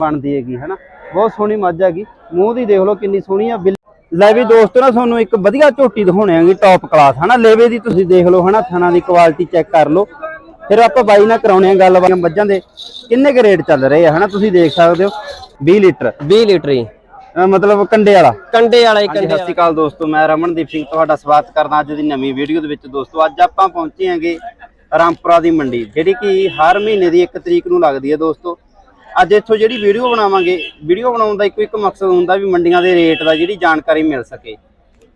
ਬਣਦੀ ਹੈਗੀ ਹਨਾ? ਬਹੁਤ ਸੋਹਣੀ ਮੱਝ ਹੈਗੀ। ਮੂੰਹ ਦੀ ਦੇਖ ਲਓ ਕਿੰਨੀ ਸੋਹਣੀ ਆ। ਲੈ ਵੀ ਦੋਸਤੋ ਨਾ ਤੁਹਾਨੂੰ ਇੱਕ ਵਧੀਆ ਝੋਟੀ ਦਿਖਾਉਣੇ ਆਂਗੀ ਟੌਪ ਕਲਾਸ ਹਨਾ? ਲੇਵੇ ਦੀ ਤੁਸੀਂ ਦੇਖ ਲਓ ਹਨਾ? ਥਣਾ ਦੀ ਕੁਆਲਿਟੀ ਚੈੱਕ ਕਰ ਲਓ। ਫਿਰ ਆਪਾਂ ਬਾਈ ਨਾਲ ਕਰਾਉਣੇ ਆ ਗੱਲਬਾਤ ਮੱਝਾਂ ਦੇ। ਕਿੰਨੇ ਕੁ ਰੇਟ ਚੱਲ ਰਹੇ ਆ ਹਨਾ? ਤੁਸੀਂ ਦੇਖ ਸਕਦੇ ਹੋ। 20 ਲੀਟਰ। 20 ਲੀਟਰ ਹੀ ਅਹ ਮਤਲਬ ਕੰਡੇ ਵਾਲਾ। ਕੰਡੇ ਵਾਲਾ ਹੀ ਹਾਂਜੀ ਕੰਡੇ ਸਤਿ ਸ਼੍ਰੀ ਅਕਾਲ ਦੋਸਤੋ ਮੈਂ ਰਮਨਦੀਪ ਸਿੰਘ ਤੁਹਾਡਾ ਸਵਾਗਤ ਕਰਦਾ ਅੱਜ ਦੀ ਨਵੀਂ ਵੀਡੀਓ ਦੇ ਵਿੱਚ। ਦੋਸਤੋ ਅੱਜ ਆਪਾਂ ਪਹੁੰਚੇ ਹਾਂਗੇ ਰਾਮਪੁਰਾ ਦੀ ਮੰਡੀ ਜਿਹੜੀ ਕਿ ਹਰ ਮਹੀਨੇ ਦੀ 1 ਤਰੀਕ ਨੂੰ ਲੱਗਦੀ ਹੈ ਦੋਸਤੋ। ਅੱਜ ਇੱਥੋਂ ਜਿਹੜੀ ਵੀਡੀਓ ਬਣਾਵਾਂਗੇ, ਵੀਡੀਓ ਬਣਾਉਣ ਦਾ ਇੱਕੋ ਇੱਕ ਮਕਸਦ ਹੁੰਦਾ ਵੀ ਮੰਡੀਆਂ ਦੇ ਰੇਟ ਦਾ ਜਿਹੜੀ ਜਾਣਕਾਰੀ ਮਿਲ ਸਕੇ।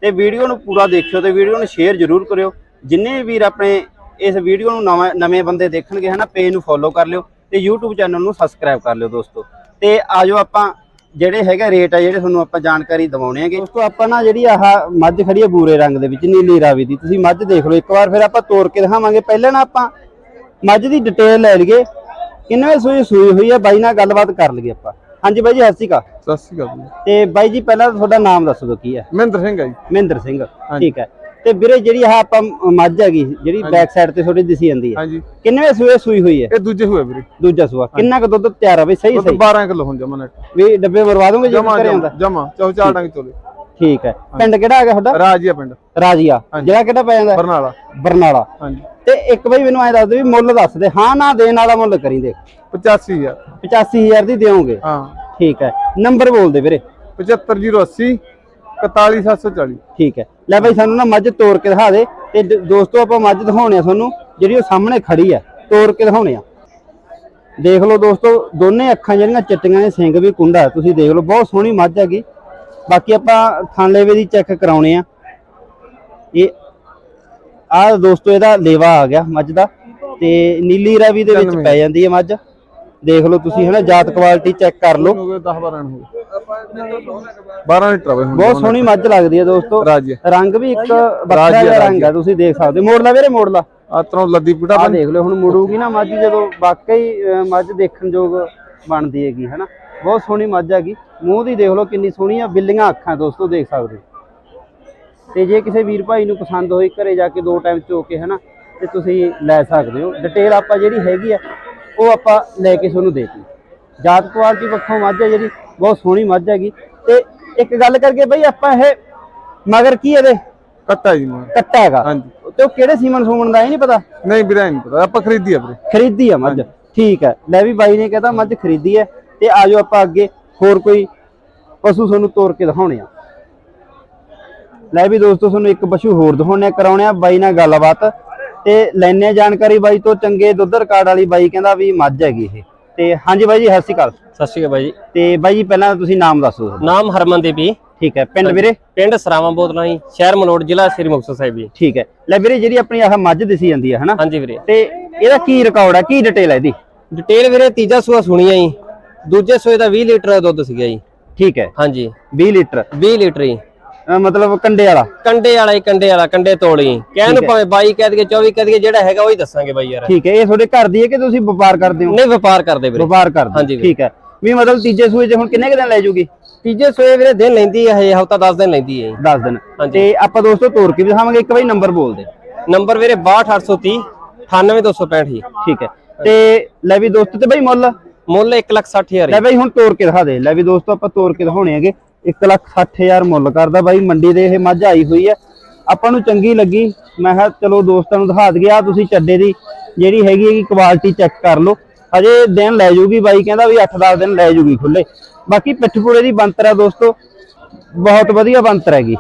ਤੇ ਵੀਡੀਓ ਨੂੰ ਪੂਰਾ ਦੇਖਿਓ ਤੇ ਵੀਡੀਓ ਨੂੰ ਸ਼ੇਅਰ ਜ਼ਰੂਰ ਕਰਿਓ। ਜਿੰਨੇ ਵੀਰ ਆਪਣੇ ਇਸ ਵੀਡੀਓ ਨੂੰ ਨਵਾਂ, ਨਵੇਂ ਬੰਦੇ ਦੇਖਣਗੇ ਹਨਾ, ਪੇਜ ਨੂੰ ਫੋਲੋ ਕਰ ਲਿਓ ਤੇ YouTube ਚੈਨਲ ਨੂੰ ਸਬਸਕ੍ਰਾਈਬ ਕਰ ਲਿਓ ਦੋਸਤੋ। ਤੇ ਆਜੋ ਆਪਾਂ ਜਿਹੜੇ ਹੈਗੇ ਰੇਟ ਆ, ਜਿਹੜੇ ਤੁਹਾਨੂੰ ਆਪਾਂ ਜਾਣਕਾਰੀ ਦਿਵਾਉਣੇ ਹੈਗੇ। ਦੋਸਤੋ, ਆਪਾਂ ਨਾ ਜਿਹੜੀ ਆਹ ਮੱਝ ਖੜੀ ਹੈ ਬੂਰੇ ਰੰਗ ਦੇ ਵਿੱਚ, ਨੀਲੀ ਰਾਵੀ ਦੀ, ਤੁਸੀਂ ਮੱਝ ਦੇਖ ਲਓ, ਇੱਕ ਵਾਰ ਫਿਰ ਆਪਾਂ ਤੋੜ ਕੇ ਦਿਖਾਵਾਂਗੇ। ਪਹਿਲਾਂ ਨਾ ਆਪਾਂ ਮੱਝ ਦੀ ਡਿਟੇਲ ਲੈ ਲਈਏ। ਕਿੰਨੇ ਸੂਈ ਸੂਈ ਹੋਈ ਹੈ ਬਾਈ ਨਾਲ ਗੱਲਬਾਤ ਕਰ ਲਈਏ ਆਪਾਂ। ਹਾਂਜੀ ਬਾਈ ਜੀ ਸਤਿ ਸ਼੍ਰੀ ਅਕਾਲ। ਸਤਿ ਸ਼੍ਰੀ ਅਕਾਲ ਜੀ। ਤੇ ਬਾਈ ਜੀ ਪਹਿਲਾਂ ਤੁਹਾਡਾ ਨਾਮ ਦੱਸ ਦਿਓ ਕੀ ਹੈ ਮਹਿੰਦਰ ਸਿੰਘ ਹੈ ਜੀ। ਮਹਿੰਦਰ ਸਿੰਘ ਠੀਕ ਹੈ ਤੇ ਵੀਰੇ ਜਿਹੜੀ ਆਹ ਆਪਾਂ ਮੱਝ ਹੈਗੀ ਜਿਹੜੀ ਬੈਕ ਸਾਈਡ ਤੇ ਥੋੜੀ ਦਿਸੀ ਜਾਂਦੀ ਹੈ ਹਾਂਜੀ। ਕਿੰਨੇ ਸੂਏ ਸੂਈ ਹੋਈ ਹੈ ਇਹ ਦੂਜੇ ਹੋਏ ਵੀਰੇ। ਦੂਜਾ ਸੂਆ। ਕਿੰਨਾ ਕੁ ਦੁੱਧ ਤਿਆਰ ਆ ਬਈ? ਸਹੀ ਸਹੀ? 12 ਕਿਲੋ ਹੁਣ ਜਮਾ ਨਟ ਵੀ ਡੱਬੇ ਮਰਵਾ ਦੋਗੇ ਜੇ ਘਰੇ ਆਉਂਦਾ? ਜਮਾ। ਚੌ ਚਾਰ ਡੰਗ ਚੋਲੇ। ਠੀਕ ਹੈ। ਪਿੰਡ ਕਿਹੜਾ ਹੈਗਾ ਤੁਹਾਡਾ? ਰਾਜੀਆ ਪਿੰਡ। ਰਾਜੀਆ। ਜਿਹੜਾ ਕਿਹੜਾ ਪੈ ਜਾਂਦਾ ਬਰਨਾਲਾ। ਬਰਨਾਲਾ। ਹਾਂਜੀ। ਤੇ ਇੱਕ ਬਈ ਮੈਨੂੰ ਐ ਦੱਸ ਦੇ ਵੀ ਮੁੱਲ ਦੱਸ ਦੇ। ਹਾਂ ਨਾ ਦੇਣ ਵਾਲਾ ਮੁੱਲ ਕਰੀ ਦੇ। 85000 85000 ਦੀ ਦਿਓਗੇ। ਹਾਂ। ਠੀਕ ਹੈ। ਨੰਬਰ ਬੋਲ ਦੇ ਵੀਰੇ। 75080 41740 ਠੀਕ ਹੈ। ਲੈ ਬਈ ਸਾਨੂੰ ਨਾ ਮੱਝ ਤੋੜ ਕੇ ਦਿਖਾ ਦੇ। ਤੇ ਦੋਸਤੋ ਆਪਾਂ ਮੱਝ ਦਿਖਾਉਣੇ ਆ ਤੁਹਾਨੂੰ। ਜਿਹੜੀ ਉਹ ਸਾਹਮਣੇ ਖੜੀ ਆ ਤੋੜ ਕੇ ਦਿਖਾਉਣੇ ਆ। ਦੇਖ ਲਓ ਦੋਸਤੋ ਦੋਨੇ ਅੱਖਾਂ ਜਿਹੜੀਆਂ ਚਿੱਟੀਆਂ ਨੇ ਸਿੰਘ ਵੀ ਕੁੰਡਾ ਹੈ। ਤੁਸੀਂ ਦੇਖ ਲਓ ਬਹੁਤ ਸੋਹਣੀ ਮੱਝ ਹੈਗੀ। ਬਾਕੀ ਆਪਾਂ ਥਣ ਲੇਵੇ ਦੀ ਚੈੱਕ ਕਰਾਉਣੇ ਆ। ਇਹ ਆ ਦੋਸਤੋ ਇਹਦਾ ਲੇਵਾ ਆ ਗਿਆ ਮੱਝ ਦਾ ਤੇ ਨੀਲੀ ਰਾਵੀ ਦੇ ਵਿੱਚ ਪੈ ਜਾਂਦੀ ਹੈ ਮੱਝ। ਦੇਖ ਲਓ ਤੁਸੀਂ ਹਨਾ ਜਾਤ ਕੁਆਲਿਟੀ ਚੈੱਕ ਕਰ ਲਓ। ਹੋ ਗਏ 10 12 ਹੋ ਗਏ। 12 ਲੀਟਰ ਆ ਬਈ ਹੁਣ ਬਹੁਤ ਸੋਹਣੀ ਮੱਝ ਲੱਗਦੀ ਹੈ ਦੋਸਤੋ। ਰੰਗ ਵੀ ਇੱਕ ਰਾਜੀਆ, ਜਿਹਾ ਰੰਗ ਹੈ ਤੁਸੀਂ ਦੇਖ ਸਕਦੇ ਹੋ। ਮੋੜ ਲਾ ਵੀਰੇ ਮੋੜ ਲਾ ਆ ਤਰੋਂ ਲੱਦੀ ਪੀਟਾ ਆ ਦੇਖ ਲਓ ਹੁਣ ਮੁੜੂਗੀ ਨਾ ਮੱਝ ਜਦੋਂ ਵਾਕਈ ਮੱਝ ਦੇਖਣ ਯੋਗ ਬਣਦੀ ਹੈਗੀ ਹਨਾ। ਬਹੁਤ ਸੋਹਣੀ ਮੱਝ ਹੈਗੀ। ਮੂੰਹ ਦੀ ਦੇਖ ਲਓ ਕਿੰਨੀ ਸੋਹਣੀ ਆ ਬਿੱਲੀਆਂ ਅੱਖਾਂ ਦੋਸਤੋ ਦੇਖ ਸਕਦੇ। ਤੇ ਜੇ ਕਿਸੇ ਵੀਰ ਭਾਈ ਨੂੰ ਪਸੰਦ ਹੋਈ ਘਰੇ ਜਾ ਕੇ ਦੋ ਟਾਈਮ ਚੋ ਕੇ ਹਨਾ ਤੇ ਤੁਸੀਂ ਲੈ ਸਕਦੇ ਹੋ। ਡਿਟੇਲ ਆਪਾਂ ਜਿਹੜੀ ਹੈਗੀ ਆ ਉਹ ਆਪਾਂ ਲੈ ਕੇ ਤੁਹਾਨੂੰ ਦੇਤੀ ਜਾਤ ਕੁਆਲਿਟੀ ਪੱਖੋਂ ਮੱਝ ਹੈ ਜਿਹੜੀ ਬਹੁਤ ਸੋਹਣੀ ਮੱਝ ਹੈਗੀ। ਤੇ ਇੱਕ ਗੱਲ ਕਰਕੇ ਬਈ ਆਪਾਂ ਇਹ ਮਗਰ ਕੀ ਇਹਦੇ? ਕੱਟਾ ਜੀ ਮਾਰ ਕੱਟਾ ਹੈਗਾ। ਹਾਂਜੀ। ਤੇ ਉਹ ਕਿਹੜੇ ਸੀਮਨ ਸੂਮਨ ਦਾ ਇਹ ਨਹੀਂ ਪਤਾ? ਨਹੀਂ ਵੀਰੇ ਨਹੀਂ ਪਤਾ। ਆਪਾਂ ਖਰੀਦੀ ਆ ਵੀਰੇ। ਖਰੀਦੀ ਆ ਮੱਝ। ਠੀਕ ਹੈ ਲੈ ਵੀ ਬਾਈ ਨੇ ਕਹਿੰਦਾ ਮੱਝ ਖਰੀਦੀ ਹੈ ਤੇ ਆਜੋ ਆਪਾਂ ਅੱਗੇ। ਹੋਰ ਕੋਈ ਪਸ਼ੂ ਤੁਹਾਨੂੰ ਤੋਰ ਕੇ ਦਿਖਾਉਣੇ ਆ। ਲੈ ਵੀ ਦੋਸਤੋ ਤੁਹਾਨੂੰ ਇੱਕ ਪਸ਼ੂ ਹੋਰ ਦਿਖਾਉਣੇ ਆ ਕਰਾਉਣੇ ਆ ਬਾਈ ਨਾਲ ਗੱਲਬਾਤ ਤੇ ਲੈਣੇ ਜਾਣਕਾਰੀ ਬਾਈ ਤੋਂ ਚੰਗੇ ਦੁੱਧ ਰਿਕਾਰਡ ਵਾਲੀ ਬਾਈ ਕਹਿੰਦਾ ਵੀ ਮੱਝ ਹੈਗੀ ਇਹ। ਤੇ ਹਾਂਜੀ ਬਾਈ ਜੀ ਸਤਿ ਸ਼੍ਰੀ ਅਕਾਲ। ਸਤਿ ਸ਼੍ਰੀ ਅਕਾਲ ਬਾਈ ਜੀ। ਤੇ ਬਾਈ ਜੀ ਪਹਿਲਾਂ ਤੁਸੀਂ ਨਾਮ ਦੱਸੋ। ਨਾਮ ਹਰਮਨਦੀਪ ਜੀ ਠੀਕ ਹੈ ਪਿੰਡ ਵੀਰੇ? ਪਿੰਡ ਸਰਾਵਾਂ ਬੋਤਲਾਂ ਜੀ ਸ਼ਹਿਰ ਮਲੋੜ ਜ਼ਿਲ੍ਹਾ ਸ੍ਰੀ ਮੁਕਤਸਰ ਸਾਹਿਬ ਜੀ। ਠੀਕ ਹੈ। ਲੈ ਵੀਰੇ ਜਿਹੜੀ ਆਪਣੀ ਆਹ ਮੱਝ ਦਿਸੀ ਜਾਂਦੀ ਹੈ ਹਨਾ? ਹਾਂਜੀ ਵੀਰੇ। ਤੇ ਇਹਦਾ ਕੀ ਰਿਕਾਰਡ ਹੈ ਕੀ ਡਿਟੇਲ ਹੈ ਇਹਦੀ? ਡਿਟੇਲ ਵੀਰੇ ਤੀਜਾ ਸੂਆ ਸੁਣੀ ਆ ਜੀ। ਦੂਜੇ ਸੂਏ ਦਾ 20 ਲੀਟਰ ਦਾ ਦੁੱਧ ਸੀਗਾ ਜੀ। ਠੀਕ ਹੈ। ਹਾਂਜੀ। 20 ਲੀਟਰ। 20 ਲੀਟਰ ਅਹ ਮਤਲਬ ਕੰਡੇ ਵਾਲਾ। ਕੰਡੇ ਵਾਲਾ ਹੀ ਕੰਡੇ ਵਾਲਾ ਕੰਡੇ ਤੋਲੀ ਕਹਿਣ ਨੂੰ ਭਾਵੇਂ 22 ਕਹਿ ਦਈਏ 24 ਕਹਿ ਦਈਏ ਜਿਹੜਾ ਹੈਗਾ ਉਹੀ ਦੱਸਾਂਗੇ ਬਾਈ ਯਾਰ। ਠੀਕ ਹੈ ਇਹ ਤੁਹਾਡੇ ਘਰ ਦੀ ਹੈ ਕਿ ਤੁਸੀਂ ਵਪਾਰ ਕਰਦੇ ਹੋ? ਨਹੀਂ ਵਪਾਰ ਕਰਦੇ ਵੀਰੇ। ਵਪਾਰ ਕਰਦੇ ਹੋ, ਹਾਂਜੀ ਵੀਰੇ। ਠੀਕ ਹੈ। ਵੀ ਮਤਲਬ ਤੀਜੇ ਸੂਏ 'ਚ ਹੁਣ ਕਿੰਨੇ ਕੁ ਦਿਨ ਲੈ ਜੂਗੀ? ਤੀਜੇ ਸੂਏ ਵੀਰੇ ਦਿਨ ਲੈਂਦੀ ਹੈ ਹਜੇ ਹਫਤਾ 10 ਦਿਨ ਲੈਂਦੀ ਹੈ 10 ਦਿਨ। ਹਾਂਜੀ। ਤੇ ਆਪਾਂ ਦੋਸਤੋ ਤੋਰ ਕੇ ਵੀ ਦਿਖਾਵਾਂਗੇ ਇੱਕ ਵਾਰੀ ਨੰਬਰ ਬੋਲ ਦੇ ਨੰਬਰ ਵੀਰੇ 62830 98265 ਜੀ ਠੀਕ ਹੈ। ਤੇ ਲੈ ਵੀ ਦੋਸਤੋ ਤੇ ਬਈ ਮੁੱਲ? ਮੁੱਲ 160000 ਲੈ ਬਾਈ, ਹੁਣ ਤੋਰ ਕੇ ਦਿਖਾ ਦੇ। ਲੈ ਵੀ ਦੋਸਤੋ, ਆਪਾਂ ਤੋਰ ਕੇ ਦਿਖਾਉਣੇ ਹੈਗੇ। 160000 ਮੁੱਲ ਕਰਦਾ ਬਾਈ। ਮੰਡੀ ਦੇ ਇਹ ਮੱਝ ਆਈ ਹੋਈ ਹੈ। ਆਪਾਂ ਨੂੰ ਚੰਗੀ ਲੱਗੀ। ਮੈਂ ਕਿਹਾ, ਚਲੋ ਦੋਸਤਾਂ ਨੂੰ ਦਿਖਾ ਦਈਏ। ਆ ਤੁਸੀਂ ਚੱਡੇ ਦੀ ਜਿਹੜੀ ਹੈਗੀ ਹੈਗੀ ਕੁਆਲਿਟੀ ਚੈੱਕ ਕਰ ਲਓ। ਹਜੇ ਦਿਨ ਲੈ ਜੂਗੀ ਬਾਈ। ਕਹਿੰਦਾ ਵੀ 8-10 ਦਿਨ ਲੈ ਜੂਗੀ ਖੁੱਲੇ ਬਾਕੀ ਪਿੱਠਪੂੜੇ ਦੀ ਬੰਤਰ ਹੈ ਦੋਸਤੋ। ਬਹੁਤ ਵਧੀਆ ਬੰਤਰ ਹੈਗੀ।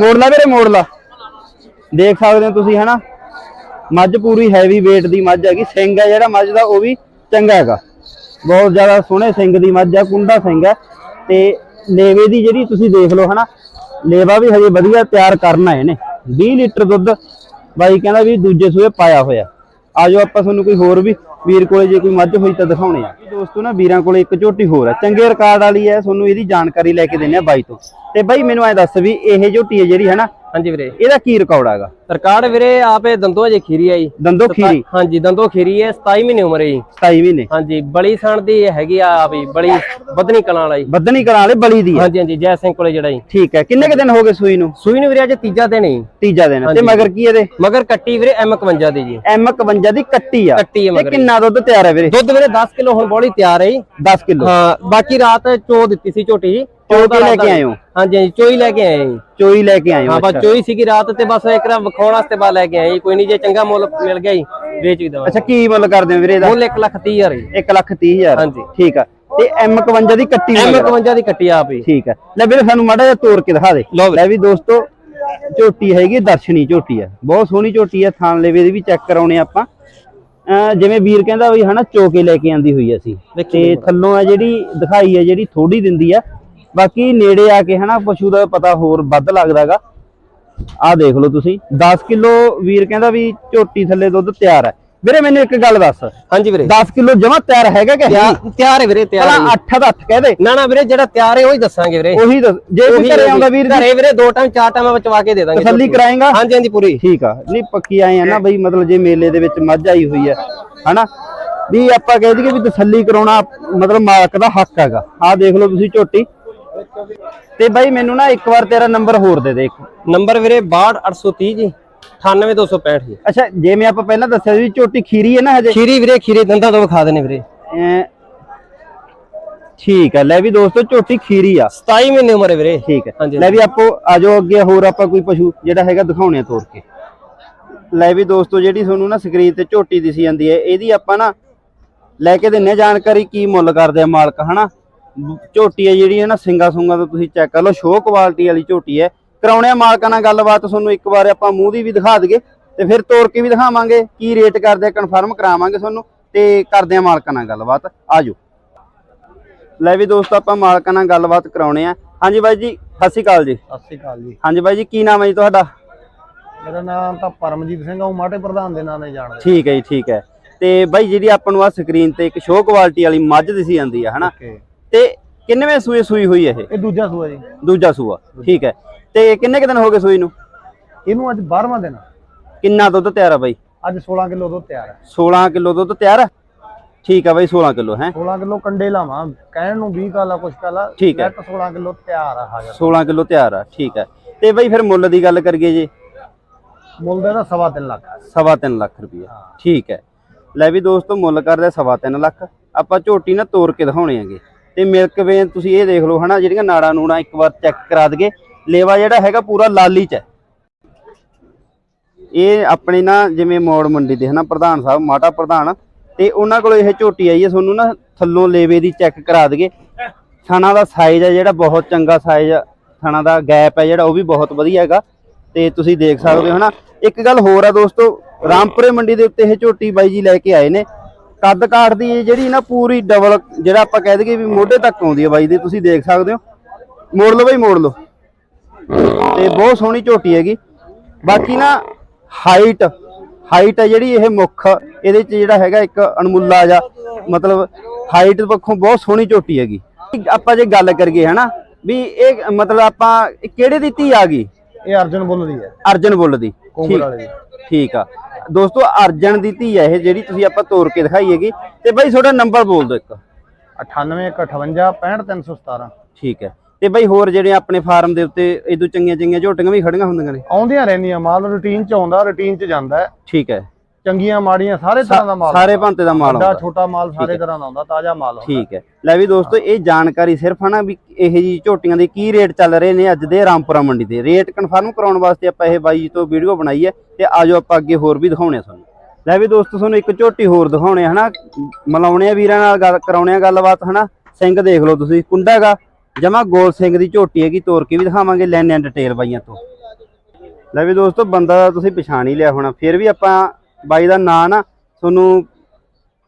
ਮੋੜ ਲਾ ਵੀਰੇ ਮੋੜ ਲਾ ਦੇਖ ਸਕਦੇ ਹੋ ਤੁਸੀਂ, ਹਨਾ? ਮੱਝ ਪੂਰੀ ਹੈਵੀ weight ਦੀ ਮੱਝ ਹੈਗੀ। ਸਿੰਘ ਹੈ ਜਿਹੜਾ ਮੱਝ ਦਾ, ਉਹ ਵੀ ਚੰਗਾ ਹੈਗਾ। ਬਹੁਤ ਜ਼ਿਆਦਾ ਸੋਹਣੇ ਸਿੰਘ ਦੀ ਮੱਝ ਹੈ ਕੁੰਡਾ ਸਿੰਘ ਹੈ ਤੇ ਲੇਵੇ ਦੀ ਜਿਹੜੀ ਤੁਸੀਂ ਦੇਖ ਲਓ ਹਨਾ, ਲੇਵਾ ਵੀ ਹਜੇ ਵਧੀਆ ਤਿਆਰ ਕਰਨਾ ਇਹਨੇ 20 ਲੀਟਰ ਦੁੱਧ ਬਾਈ ਕਹਿੰਦਾ ਵੀ ਦੂਜੇ ਸੂਏ ਪਾਇਆ ਹੋਇਆ। ਆਜੋ ਆਪਾਂ ਤੁਹਾਨੂੰ ਕੋਈ ਹੋਰ ਵੀ ਵੀਰ ਕੋਲੇ ਜੇ ਕੋਈ ਮੱਝ ਹੋਈ ਤਾਂ ਦਿਖਾਉਣੇ ਆ। ਦੋਸਤੋ ਨਾ ਵੀਰਾਂ ਕੋਲੇ ਇੱਕ ਝੋਟੀ ਹੋਰ ਹੈ ਚੰਗੇ ਰਿਕਾਰਡ ਵਾਲੀ ਹੈ ਤੁਹਾਨੂੰ ਇਹਦੀ ਜਾਣਕਾਰੀ ਲੈ ਕੇ ਦਿੰਨੇ ਆ ਬਾਈ ਤੋਂ। ਤੇ ਬਾਈ ਮੈਨੂੰ ਐ ਦੱਸ ਵੀ ਇਹ ਝੋਟੀ ਹੈ ਜਿਹੜੀ ਹੈ ਨਾ ਹਾਂਜੀ ਵੀਰੇ। ਇਹਦਾ ਕੀ ਰਿਕਾਰਡ ਹੈਗਾ? ਰਿਕਾਰਡ ਵੀਰੇ ਆਪੇ ਦੰਦੋ ਅਜੇ ਖੀਰੀ ਆਈ ਦੰਦੋ ਖੀਰੀ? ਹਾਂਜੀ ਦੰਦੋ ਖੀਰੀ ਹੈ 27 ਮਹੀਨੇ ਉਮਰ ਹੈ ਜੀ। 27 ਮਹੀਨੇ। ਹਾਂਜੀ ਬਲੀ ਸਣ ਦੀ ਹੈਗੀ ਆ ਆ ਵੀ ਬਲੀ ਬਦਨੀ ਕਲਾਂ ਵਾਲਾ ਜੀ। ਬੱਦਣੀ ਕਰਾਂ ਵਾਲੇ ਬਲੀ ਦੀ ਹਾਂਜੀ ਹਾਂਜੀ ਜੈ ਸਿੰਘ ਕੋਲੇ ਜਿਹੜਾ ਜੀ। ਠੀਕ ਹੈ ਕਿੰਨੇ ਕੁ ਦਿਨ ਹੋ ਗਏ ਸੂਈ ਨੂੰ? ਸੂਈ ਨੂੰ ਵੀਰੇ ਅੱਜ ਤੀਜਾ ਦਿਨ ਹੀ ਤੀਜਾ ਦਿਨ ਤੇ ਮਗਰ ਕੀ ਇਹਦੇ? ਮਗਰ ਕੱਟੀ ਵੀਰੇ M51 ਦੀ ਜੀ। M51 ਦੀ ਕੱਟੀ ਆ। ਕੱਟੀ ਮਗਰ ਕਿੰਨਾ ਦੁੱਧ ਤਿਆਰ ਹੈ ਵੀਰੇ? ਦੁੱਧ ਵੀਰੇ 10 ਕਿਲੋ ਹੁਣ ਬੋਲੀ ਤਿਆਰ ਹੈ ਜੀ। 10 ਕਿਲੋ। ਹਾਂ ਬਾਕੀ ਰਾਤ ਚੋ ਦਿੱਤੀ ਸੀ ਝੋਟੀ ਜੀ। ਚੋ ਕੇ ਲੈ ਕੇ ਆਏ ਹੋ ਹਾਂਜੀ ਹਾਂਜੀ ਚੋਈ ਲੈ ਕੇ ਆਏ ਜੀ। ਚੋਈ ਲੈ ਕੇ ਆਏ ਹੋ ਹਾਂ ਬਸ ਚੋਈ ਸੀਗੀ ਰਾਤ ਤੇ ਬਸ ਇੱਕ ਰਾ ਵਿਖਾਉਣ ਵਾਸਤੇ ਬਾ ਲੈ ਕੇ ਆਏ ਜੀ। ਕੋਈ ਨਹੀਂ ਜੇ ਚੰਗਾ ਮੁੱਲ ਮਿਲ ਗਿਆ ਜੀ ਵੇਚ ਵੀ ਦਵਾਂਗੇ। ਅੱਛਾ ਕੀ ਮੁੱਲ ਕਰਦੇ ਹੋ ਵੀਰੇ ਇਹਦਾ? ਮੁੱਲ 1 ਲੱਖ 30 ਹਜ਼ਾਰ ਜੀ। 1 ਲੱਖ 30 ਹਜ਼ਾਰ। ਹਾਂਜੀ। ਠੀਕ ਆ। ਤੇ M51 ਦੀ ਕੱਟੀ ਮਗਰ। M51 ਦੀ ਕੱਟੀ ਆਪ ਹੀ। ਠੀਕ ਹੈ ਲੈ ਵੀਰੇ ਸਾਨੂੰ ਮਾੜਾ ਜਿਹਾ ਤੋੜ ਕੇ ਦਿਖਾ ਦੇ। ਲੈ ਵੀ ਦੋਸਤੋ ਝੋਟੀ ਹੈਗੀ ਦਰਸ਼ਨੀ ਝੋਟੀ ਹੈ ਬਹੁਤ ਸੋਹਣੀ ਝੋਟੀ ਹੈ ਥਾਣ ਲੇਵੇ ਦੀ ਵੀ ਚੈੱਕ ਕਰਾਉਣੇ ਆਪਾਂ। ਜਿਵੇਂ ਵੀਰ ਕਹਿੰਦਾ ਵੀ ਹਨਾ ਚੋਕੇ ਲੈ ਕੇ ਆਂਦੀ ਹੋਈ ਅਸੀਂ। ਦੇਖੀ ਤੇ ਥੱਲੋਂ ਆ ਜਿਹੜੀ ਦਿਖਾਈ ਹੈ ਜਿਹੜੀ ਥੋੜੀ ਦਿੰਦੀ ਆ ਬਾਕੀ ਨੇੜੇ ਆ ਕੇ ਹਨਾ ਪਸ਼ੂ ਦਾ ਪਤਾ ਹੋਰ ਵੱਧ ਲੱਗਦਾਗਾ ਆਹ ਦੇਖ ਲਓ ਤੁਸੀਂ 10 ਕਿਲੋ ਵੀਰ ਕਹਿੰਦਾ ਵੀ ਝੋਟੀ ਥੱਲੇ ਦੁੱਧ ਤਿਆਰ ਹੈ। ਵੀਰੇ ਮੈਨੂੰ ਇੱਕ ਗੱਲ ਦੱਸ। ਹਾਂਜੀ ਵੀਰੇ। 10 ਕਿਲੋ ਜਮਾ ਤਿਆਰ ਹੈਗਾ ਕਿ? ਤਿਆਰ ਹੈ ਵੀਰੇ ਤਿਆਰ ਹੈ 8 ਦਾ 8 ਕਹਿ ਦੇ। ਨਾ ਨਾ ਵੀਰੇ ਜਿਹੜਾ ਤਿਆਰ ਹੈ ਉਹੀ ਦੱਸਾਂਗੇ ਵੀਰੇ। ਉਹੀ ਦੱਸ ਜੇ ਕੋਈ ਘਰੇ ਆਉਂਦਾ। ਵੀਰ ਘਰੇ ਵੀਰੇ ਦੋ ਟਾਈਮ ਚਾਰ ਟਾਈਮ ਬਚਵਾ ਕੇ ਦੇ ਦਾਂਗੇ ਤਸੱਲੀ। ਕਰਾਏਗਾ? ਹਾਂਜੀ ਹਾਂਜੀ ਪੂਰੀ। ਠੀਕ ਆ। ਨਹੀਂ ਪੱਕੀ ਆਏ ਆ ਨਾ ਬਈ ਮਤਲਬ ਜੇ ਮੇਲੇ ਦੇ ਵਿੱਚ ਮੱਝ ਆਈ ਹੋਈ ਹੈ ਹਨਾ? ਵੀ ਆਪਾਂ ਕਹਿ ਦਈਏ ਵੀ ਤਸੱਲੀ ਕਰਾਉਣਾ ਮਤਲਬ ਮਾਲਕ ਦਾ ਹੱਕ ਹੈਗਾ। ਆਹ ਦੇਖ ਲਓ ਤੁਸੀਂ ਝੋਟੀ। ਤੇ ਬਾਈ ਮੈਨੂੰ ਨਾ ਇੱਕ ਵਾਰ ਤੇਰਾ ਨੰਬਰ ਹੋਰ ਦੇ ਦੇ ਇੱਕ। ਨੰਬਰ ਵੀਰੇ 62830 ਜੀ 98265 ਜੀ। ਅੱਛਾ ਜਿਵੇਂ ਆਪਾਂ ਪਹਿਲਾਂ ਦੱਸਿਆ ਸੀ ਝੋਟੀ ਖੀਰੀ ਹੈ ਨਾ ਹਜੇ। ਖੀਰੀ ਵੀਰੇ ਖੀਰੀ ਦੰਦਾਂ ਤੋਂ ਵਿਖਾ ਦੇਣੇ ਵੀਰੇ। ਐਂ ਠੀਕ ਆ ਲੈ ਵੀ ਦੋਸਤੋ ਝੋਟੀ ਖੀਰੀ ਆ। 27 ਮਹੀਨੇ ਉਮਰ ਹੈ ਵੀਰੇ। ਠੀਕ ਹੈ। ਲੈ ਵੀ ਆਪੋ ਆਜੋ ਅੱਗੇ ਹੋਰ ਆਪਾਂ ਕੋਈ ਪਸ਼ੂ ਜਿਹੜਾ ਹੈਗਾ ਦਿਖਾਉਣੇ ਆ ਤੋੜ ਕੇ। ਲੈ ਵੀ ਦੋਸਤੋ ਜਿਹੜੀ ਤੁਹਾਨੂੰ ਨਾ ਸਕਰੀਨ ਤੇ ਝੋਟੀ ਦਿਸੀ ਜਾਂਦੀ ਹੈ ਇਹਦੀ ਆਪਾਂ ਨਾ ਲੈ ਕੇ ਦਿੰਨੇ ਜਾਣਕਾਰੀ ਕੀ ਮੁੱਲ ਕਰਦੇ ਆ ਮਾਲਕ ਹਨਾ? ਝੋਟੀ ਹੈ ਜਿਹੜੀ ਹੈ ਨਾ ਸਿੰਗਾ ਸੁੰਗਾ ਤੋਂ ਤੁਸੀਂ ਚੈੱਕ ਕਰ ਲਓ ਸ਼ੋਅ ਕੁਆਲਿਟੀ ਵਾਲੀ ਝੋਟੀ ਹੈ। ਕਰਾਉਣੇ ਮਾਲਕਾਂ ਨਾਲ ਗੱਲਬਾਤ ਤੁਹਾਨੂੰ ਇੱਕ ਵਾਰ ਆਪਾਂ ਮੂੰਹ ਦੀ ਵੀ ਦਿਖਾ ਦਈਏ ਤੇ ਫਿਰ ਤੋੜ ਕੇ ਵੀ ਦਿਖਾਵਾਂਗੇ ਕੀ ਰੇਟ ਕਰਦੇ ਕਨਫਰਮ ਕਰਾਵਾਂਗੇ ਤੁਹਾਨੂੰ ਤੇ ਕਰਦੇ ਆ ਮਾਲਕਾਂ ਨਾਲ ਗੱਲਬਾਤ। ਆਜੋ। ਲੈ ਵੀ ਦੋਸਤੋ ਆਪਾਂ ਮਾਲਕਾਂ ਨਾਲ ਗੱਲਬਾਤ ਕਰਾਉਣੇ ਆ। ਹਾਂਜੀ ਬਾਈ ਜੀ ਸਤਿ ਸ਼੍ਰੀ ਅਕਾਲ ਜੀ। ਸਤਿ ਸ਼੍ਰੀ ਅਕਾਲ ਜੀ। ਹਾਂਜੀ ਬਾਈ ਜੀ ਕੀ ਨਾਮ ਹੈ ਜੀ ਤੁਹਾਡਾ? ਮੇਰਾ ਨਾਮ ਤਾਂ ਪਰਮਜੀਤ ਸਿੰਘ ਆ ਉਹ ਮਾਟੇ ਪ੍ਰਧਾਨ ਦੇ ਨਾਂ ਨਾਲ ਜਾਣਦੇ। ਠੀਕ ਹੈ ਜੀ ਠੀਕ ਹੈ। ਤੇ ਬਾਈ ਜਿਹੜੀ ਆਪਾਂ ਨੂੰ ਆ ਸਕਰੀਨ ਤੇ ਇੱਕ ਸ਼ੋਅ ਕੁਆਲਿਟੀ ਵਾਲੀ ਮੱਝ ਦਿਸੀ ਜਾਂਦੀ ਆ ਹਨਾ? ਤੇ ਕਿੰਨੇਵੇਂ ਸੂਏ ਸੂਈ ਹੋਈ ਹੈ ਇਹ? ਇਹ ਦੂਜਾ ਸੂਆ ਜੀ। ਦੂਜਾ ਸੂਆ ਠੀਕ ਹੈ। ਤੇ ਕਿੰਨੇ ਕੁ ਦਿਨ ਹੋ ਗਏ ਸੂਈ ਨੂੰ? ਇਹਨੂੰ ਅੱਜ 12ਵਾਂ ਦਿਨ। ਆ। ਕਿੰਨਾ ਦੁੱਧ ਤਿਆਰ ਆ ਬਾਈ? ਅੱਜ 16 ਕਿਲੋ ਦੁੱਧ ਤਿਆਰ ਹੈ 16 ਕਿਲੋ ਦੁੱਧ ਤਿਆਰ ਆ? ਠੀਕ ਆ ਬਾਈ 16 ਕਿਲੋ ਹੈ? 16 ਕਿਲੋ ਕੰਡੇ ਲਾਵਾਂ। ਕਹਿਣ ਨੂੰ 20 ਕਾਲਾ ਕੁਛ ਕਾਲਾ ਠੀਕ ਹੈ। 16 ਕਿਲੋ ਤਿਆਰ ਆ ਹਾਜ਼ਰ। 16 ਕਿਲੋ ਤਿਆਰ ਆ ਠੀਕ ਹੈ। ਤੇ ਬਾਈ ਫਿਰ ਮੁੱਲ ਦੀ ਗੱਲ ਕਰੀਏ ਜੀ? ਮੁੱਲ ਦਾ ਇਹਦਾ ਸਵਾ ਤਿੰਨ ਲੱਖ ਸਵਾ ਤਿੰਨ ਲੱਖ ਰੁਪਇਆ ਠੀਕ ਹੈ। ਲੈ ਵੀ ਦੋਸਤੋ ਮੁੱਲ ਕਰਦਾ ਸਵਾ ਤਿੰਨ ਲੱਖ। ਆਪਾਂ ਝੋਟੀ ਨਾ ਤੋੜ ਕੇ ਦਿਖਾਉਣੇ ਆਂਗੇ ਤੇ ਮਿਲਕ ਵੇਨ ਤੁਸੀਂ ਇਹ ਦੇਖ ਲਓ, ਹਨਾ, ਜਿਹੜੀਆਂ ਨਾੜਾਂ ਨੂੜਾਂ ਇੱਕ ਵਾਰ ਚੈੱਕ ਕਰਾ ਦਈਏ। ਲੇਵਾ ਜਿਹੜਾ ਹੈਗਾ ਪੂਰਾ ਲਾਲੀ ਚ ਹੈ। ਇਹ ਆਪਣੇ ਨਾ ਜਿਵੇਂ ਮੋੜ ਮੰਡੀ ਦੇ, ਹਨਾ, ਪ੍ਰਧਾਨ ਸਾਹਿਬ ਮਾਟਾ ਪ੍ਰਧਾਨ, ਤੇ ਉਹਨਾਂ ਕੋਲ ਇਹ ਝੋਟੀ ਆਈ ਹੈ, ਤੁਹਾਨੂੰ ਨਾ ਥੱਲੋਂ ਲੇਵੇ ਦੀ ਚੈੱਕ ਕਰਾ ਦਈਏ। ਥਣਾ ਦਾ ਸਾਈਜ਼ ਹੈ ਜਿਹੜਾ, ਬਹੁਤ ਚੰਗਾ ਸਾਈਜ਼ ਥਣਾ ਦਾ ਗੈਪ ਹੈ ਜਿਹੜਾ, ਉਹ ਵੀ ਬਹੁਤ ਵਧੀਆ ਹੈਗਾ। ਤੇ ਤੁਸੀਂ ਦੇਖ ਸਕਦੇ ਹੋ, ਹਨਾ। ਇੱਕ ਗੱਲ ਹੋਰ ਆ ਦੋਸਤੋ, ਰਾਮਪੁਰੇ ਮੰਡੀ ਦੇ ਉੱਤੇ ਇਹ ਝੋਟੀ ਬਾਈ ਜੀ ਲੈ ਕੇ ਆਏ ਨੇ। ਕੱਦ ਕਾਠ ਦੀ ਜਿਹੜੀ ਨਾ ਪੂਰੀ ਡਬਲ ਜਿਹੜਾ ਆਪਾਂ ਕਹਿ ਦਈਏ ਵੀ ਮੋਢੇ ਤੱਕ ਆਉਂਦੀ ਹੈ ਬਾਈ ਦੀ ਤੁਸੀਂ ਦੇਖ ਸਕਦੇ ਹੋ। ਮੋੜ ਲਓ ਬਾਈ ਮੋੜ ਲਓ। ਤੇ ਬਹੁਤ ਸੋਹਣੀ ਝੋਟੀ ਹੈਗੀ। ਬਾਕੀ ਨਾ ਹਾਈਟ ਹਾਈਟ ਹੈ ਜਿਹੜੀ ਇਹ ਮੁੱਖ ਇਹਦੇ ਚ ਜਿਹੜਾ ਹੈਗਾ ਇੱਕ ਅਣਮੁੱਲਾ ਜਾ ਮਤਲਬ ਹਾਈਟ ਪੱਖੋਂ ਬਹੁਤ ਸੋਹਣੀ ਝੋਟੀ ਹੈਗੀ। ਆਪਾਂ ਜੇ ਗੱਲ ਕਰੀਏ ਹਨਾ ਵੀ ਇਹ ਮਤਲਬ ਆਪਾਂ ਕਿਹੜੇ ਦੀ ਧੀ ਆ ਗਈ? ਇਹ ਅਰਜਨ ਬੁੱਲ ਦੀ ਹੈ। ਅਰਜਨ ਬੁੱਲ ਦੀ। ਕੋਂਗੜ ਠੀਕ ਵਾਲੇ। ਦੀ ਠੀਕ ਆ। ਦੋਸਤੋ ਅਰਜਨ ਦੀ ਧੀ ਹੈ ਇਹ ਜਿਹੜੀ ਤੁਸੀਂ ਆਪਾਂ ਤੋੜ ਕੇ ਦਿਖਾਈ ਹੈਗੀ। ਤੇ ਬਾਈ ਤੁਹਾਡਾ ਨੰਬਰ ਬੋਲ ਦਿਓ ਇੱਕ। 98 58 65317 ਠੀਕ ਹੈ। ਤੇ ਬਾਈ ਹੋਰ ਜਿਹੜੇ ਆਪਣੇ ਫਾਰਮ ਦੇ ਉੱਤੇ ਇਦੋਂ ਚੰਗੀਆਂ ਚੰਗੀਆਂ ਝੋਟੀਆਂ ਵੀ ਖੜੀਆਂ ਹੁੰਦੀਆਂ ਨੇ? ਆਉਂਦੀਆਂ ਰਹਿੰਦੀਆਂ ਮਾਲ ਰੂਟੀਨ ਚ ਆਉਂਦਾ ਰੂਟੀਨ ਚ ਜਾਂਦਾ ਠੀਕ ਹੈ। ਚੰਗੀਆਂ ਮਾੜੀਆਂ ਸਾਰੇ ਤਰ੍ਹਾਂ ਦਾ ਮਾਲ ਸਾਰੇ ਭਾਂਤੇ ਦਾ ਮਾਲ ਆਉਂਦਾ। ਛੋਟਾ ਮਾਲ ਸਾਰੇ ਤਰ੍ਹਾਂ ਦਾ ਆਉਂਦਾ ਤਾਜ਼ਾ ਮਾਲ ਹੁੰਦਾ ਠੀਕ ਹੈ। ਲੈ ਵੀ ਦੋਸਤੋ ਇਹ ਜਾਣਕਾਰੀ ਸਿਰਫ ਹਨਾ ਵੀ ਇਹ ਜੀ ਝੋਟੀਆਂ ਦੇ ਕੀ ਰੇਟ ਚੱਲ ਰਹੇ ਨੇ ਅੱਜ ਦੇ ਰਾਮਪੁਰਾ ਮੰਡੀ ਦੇ। ਰੇਟ ਕਨਫਰਮ ਕਰਾਉਣ ਵਾਸਤੇ ਆਪਾਂ ਇਹ ਬਾਈ ਜੀ ਤੋਂ ਵੀਡੀਓ ਬਣਾਈ ਹੈ ਤੇ ਆਜੋ ਆਪਾਂ ਅੱਗੇ ਹੋਰ ਵੀ ਦਿਖਾਉਣੇ ਆ ਤੁਹਾਨੂੰ। ਲੈ ਵੀ ਦੋਸਤੋ ਤੁਹਾਨੂੰ ਇੱਕ ਝੋਟੀ ਹੋਰ ਦਿਖਾਉਣੇ ਹਨਾ। ਮਲਾਉਣੇ ਆ ਵੀਰਾਂ ਨਾਲ ਗੱਲ ਕਰਾਉਣੇ ਆ ਗੱਲਬਾਤ ਹਨਾ। ਸਿੰਘ ਦੇਖ ਲਓ ਤੁਸੀਂ ਕੁੰਡਾ ਹੈਗਾ। ਜਮਾ ਗੋਲ ਸਿੰਘ ਦੀ ਝੋਟੀ ਹੈਗੀ ਤੋੜ ਕੇ ਵੀ ਦਿਖਾਵਾਂਗੇ ਲੈਣੇ ਆ ਡਿਟੇਲ ਬਾਈਆਂ ਤੋਂ। ਲੈ ਵੀ ਦੋਸਤੋ ਬੰਦਾ ਤੁਸੀਂ ਪਛਾਣ ਹੀ ਲਿਆ ਹੋਣਾ। ਫਿਰ ਵੀ ਆਪਾਂ ਬਾਈ ਦਾ ਨਾਂ ਨਾ ਤੁਹਾਨੂੰ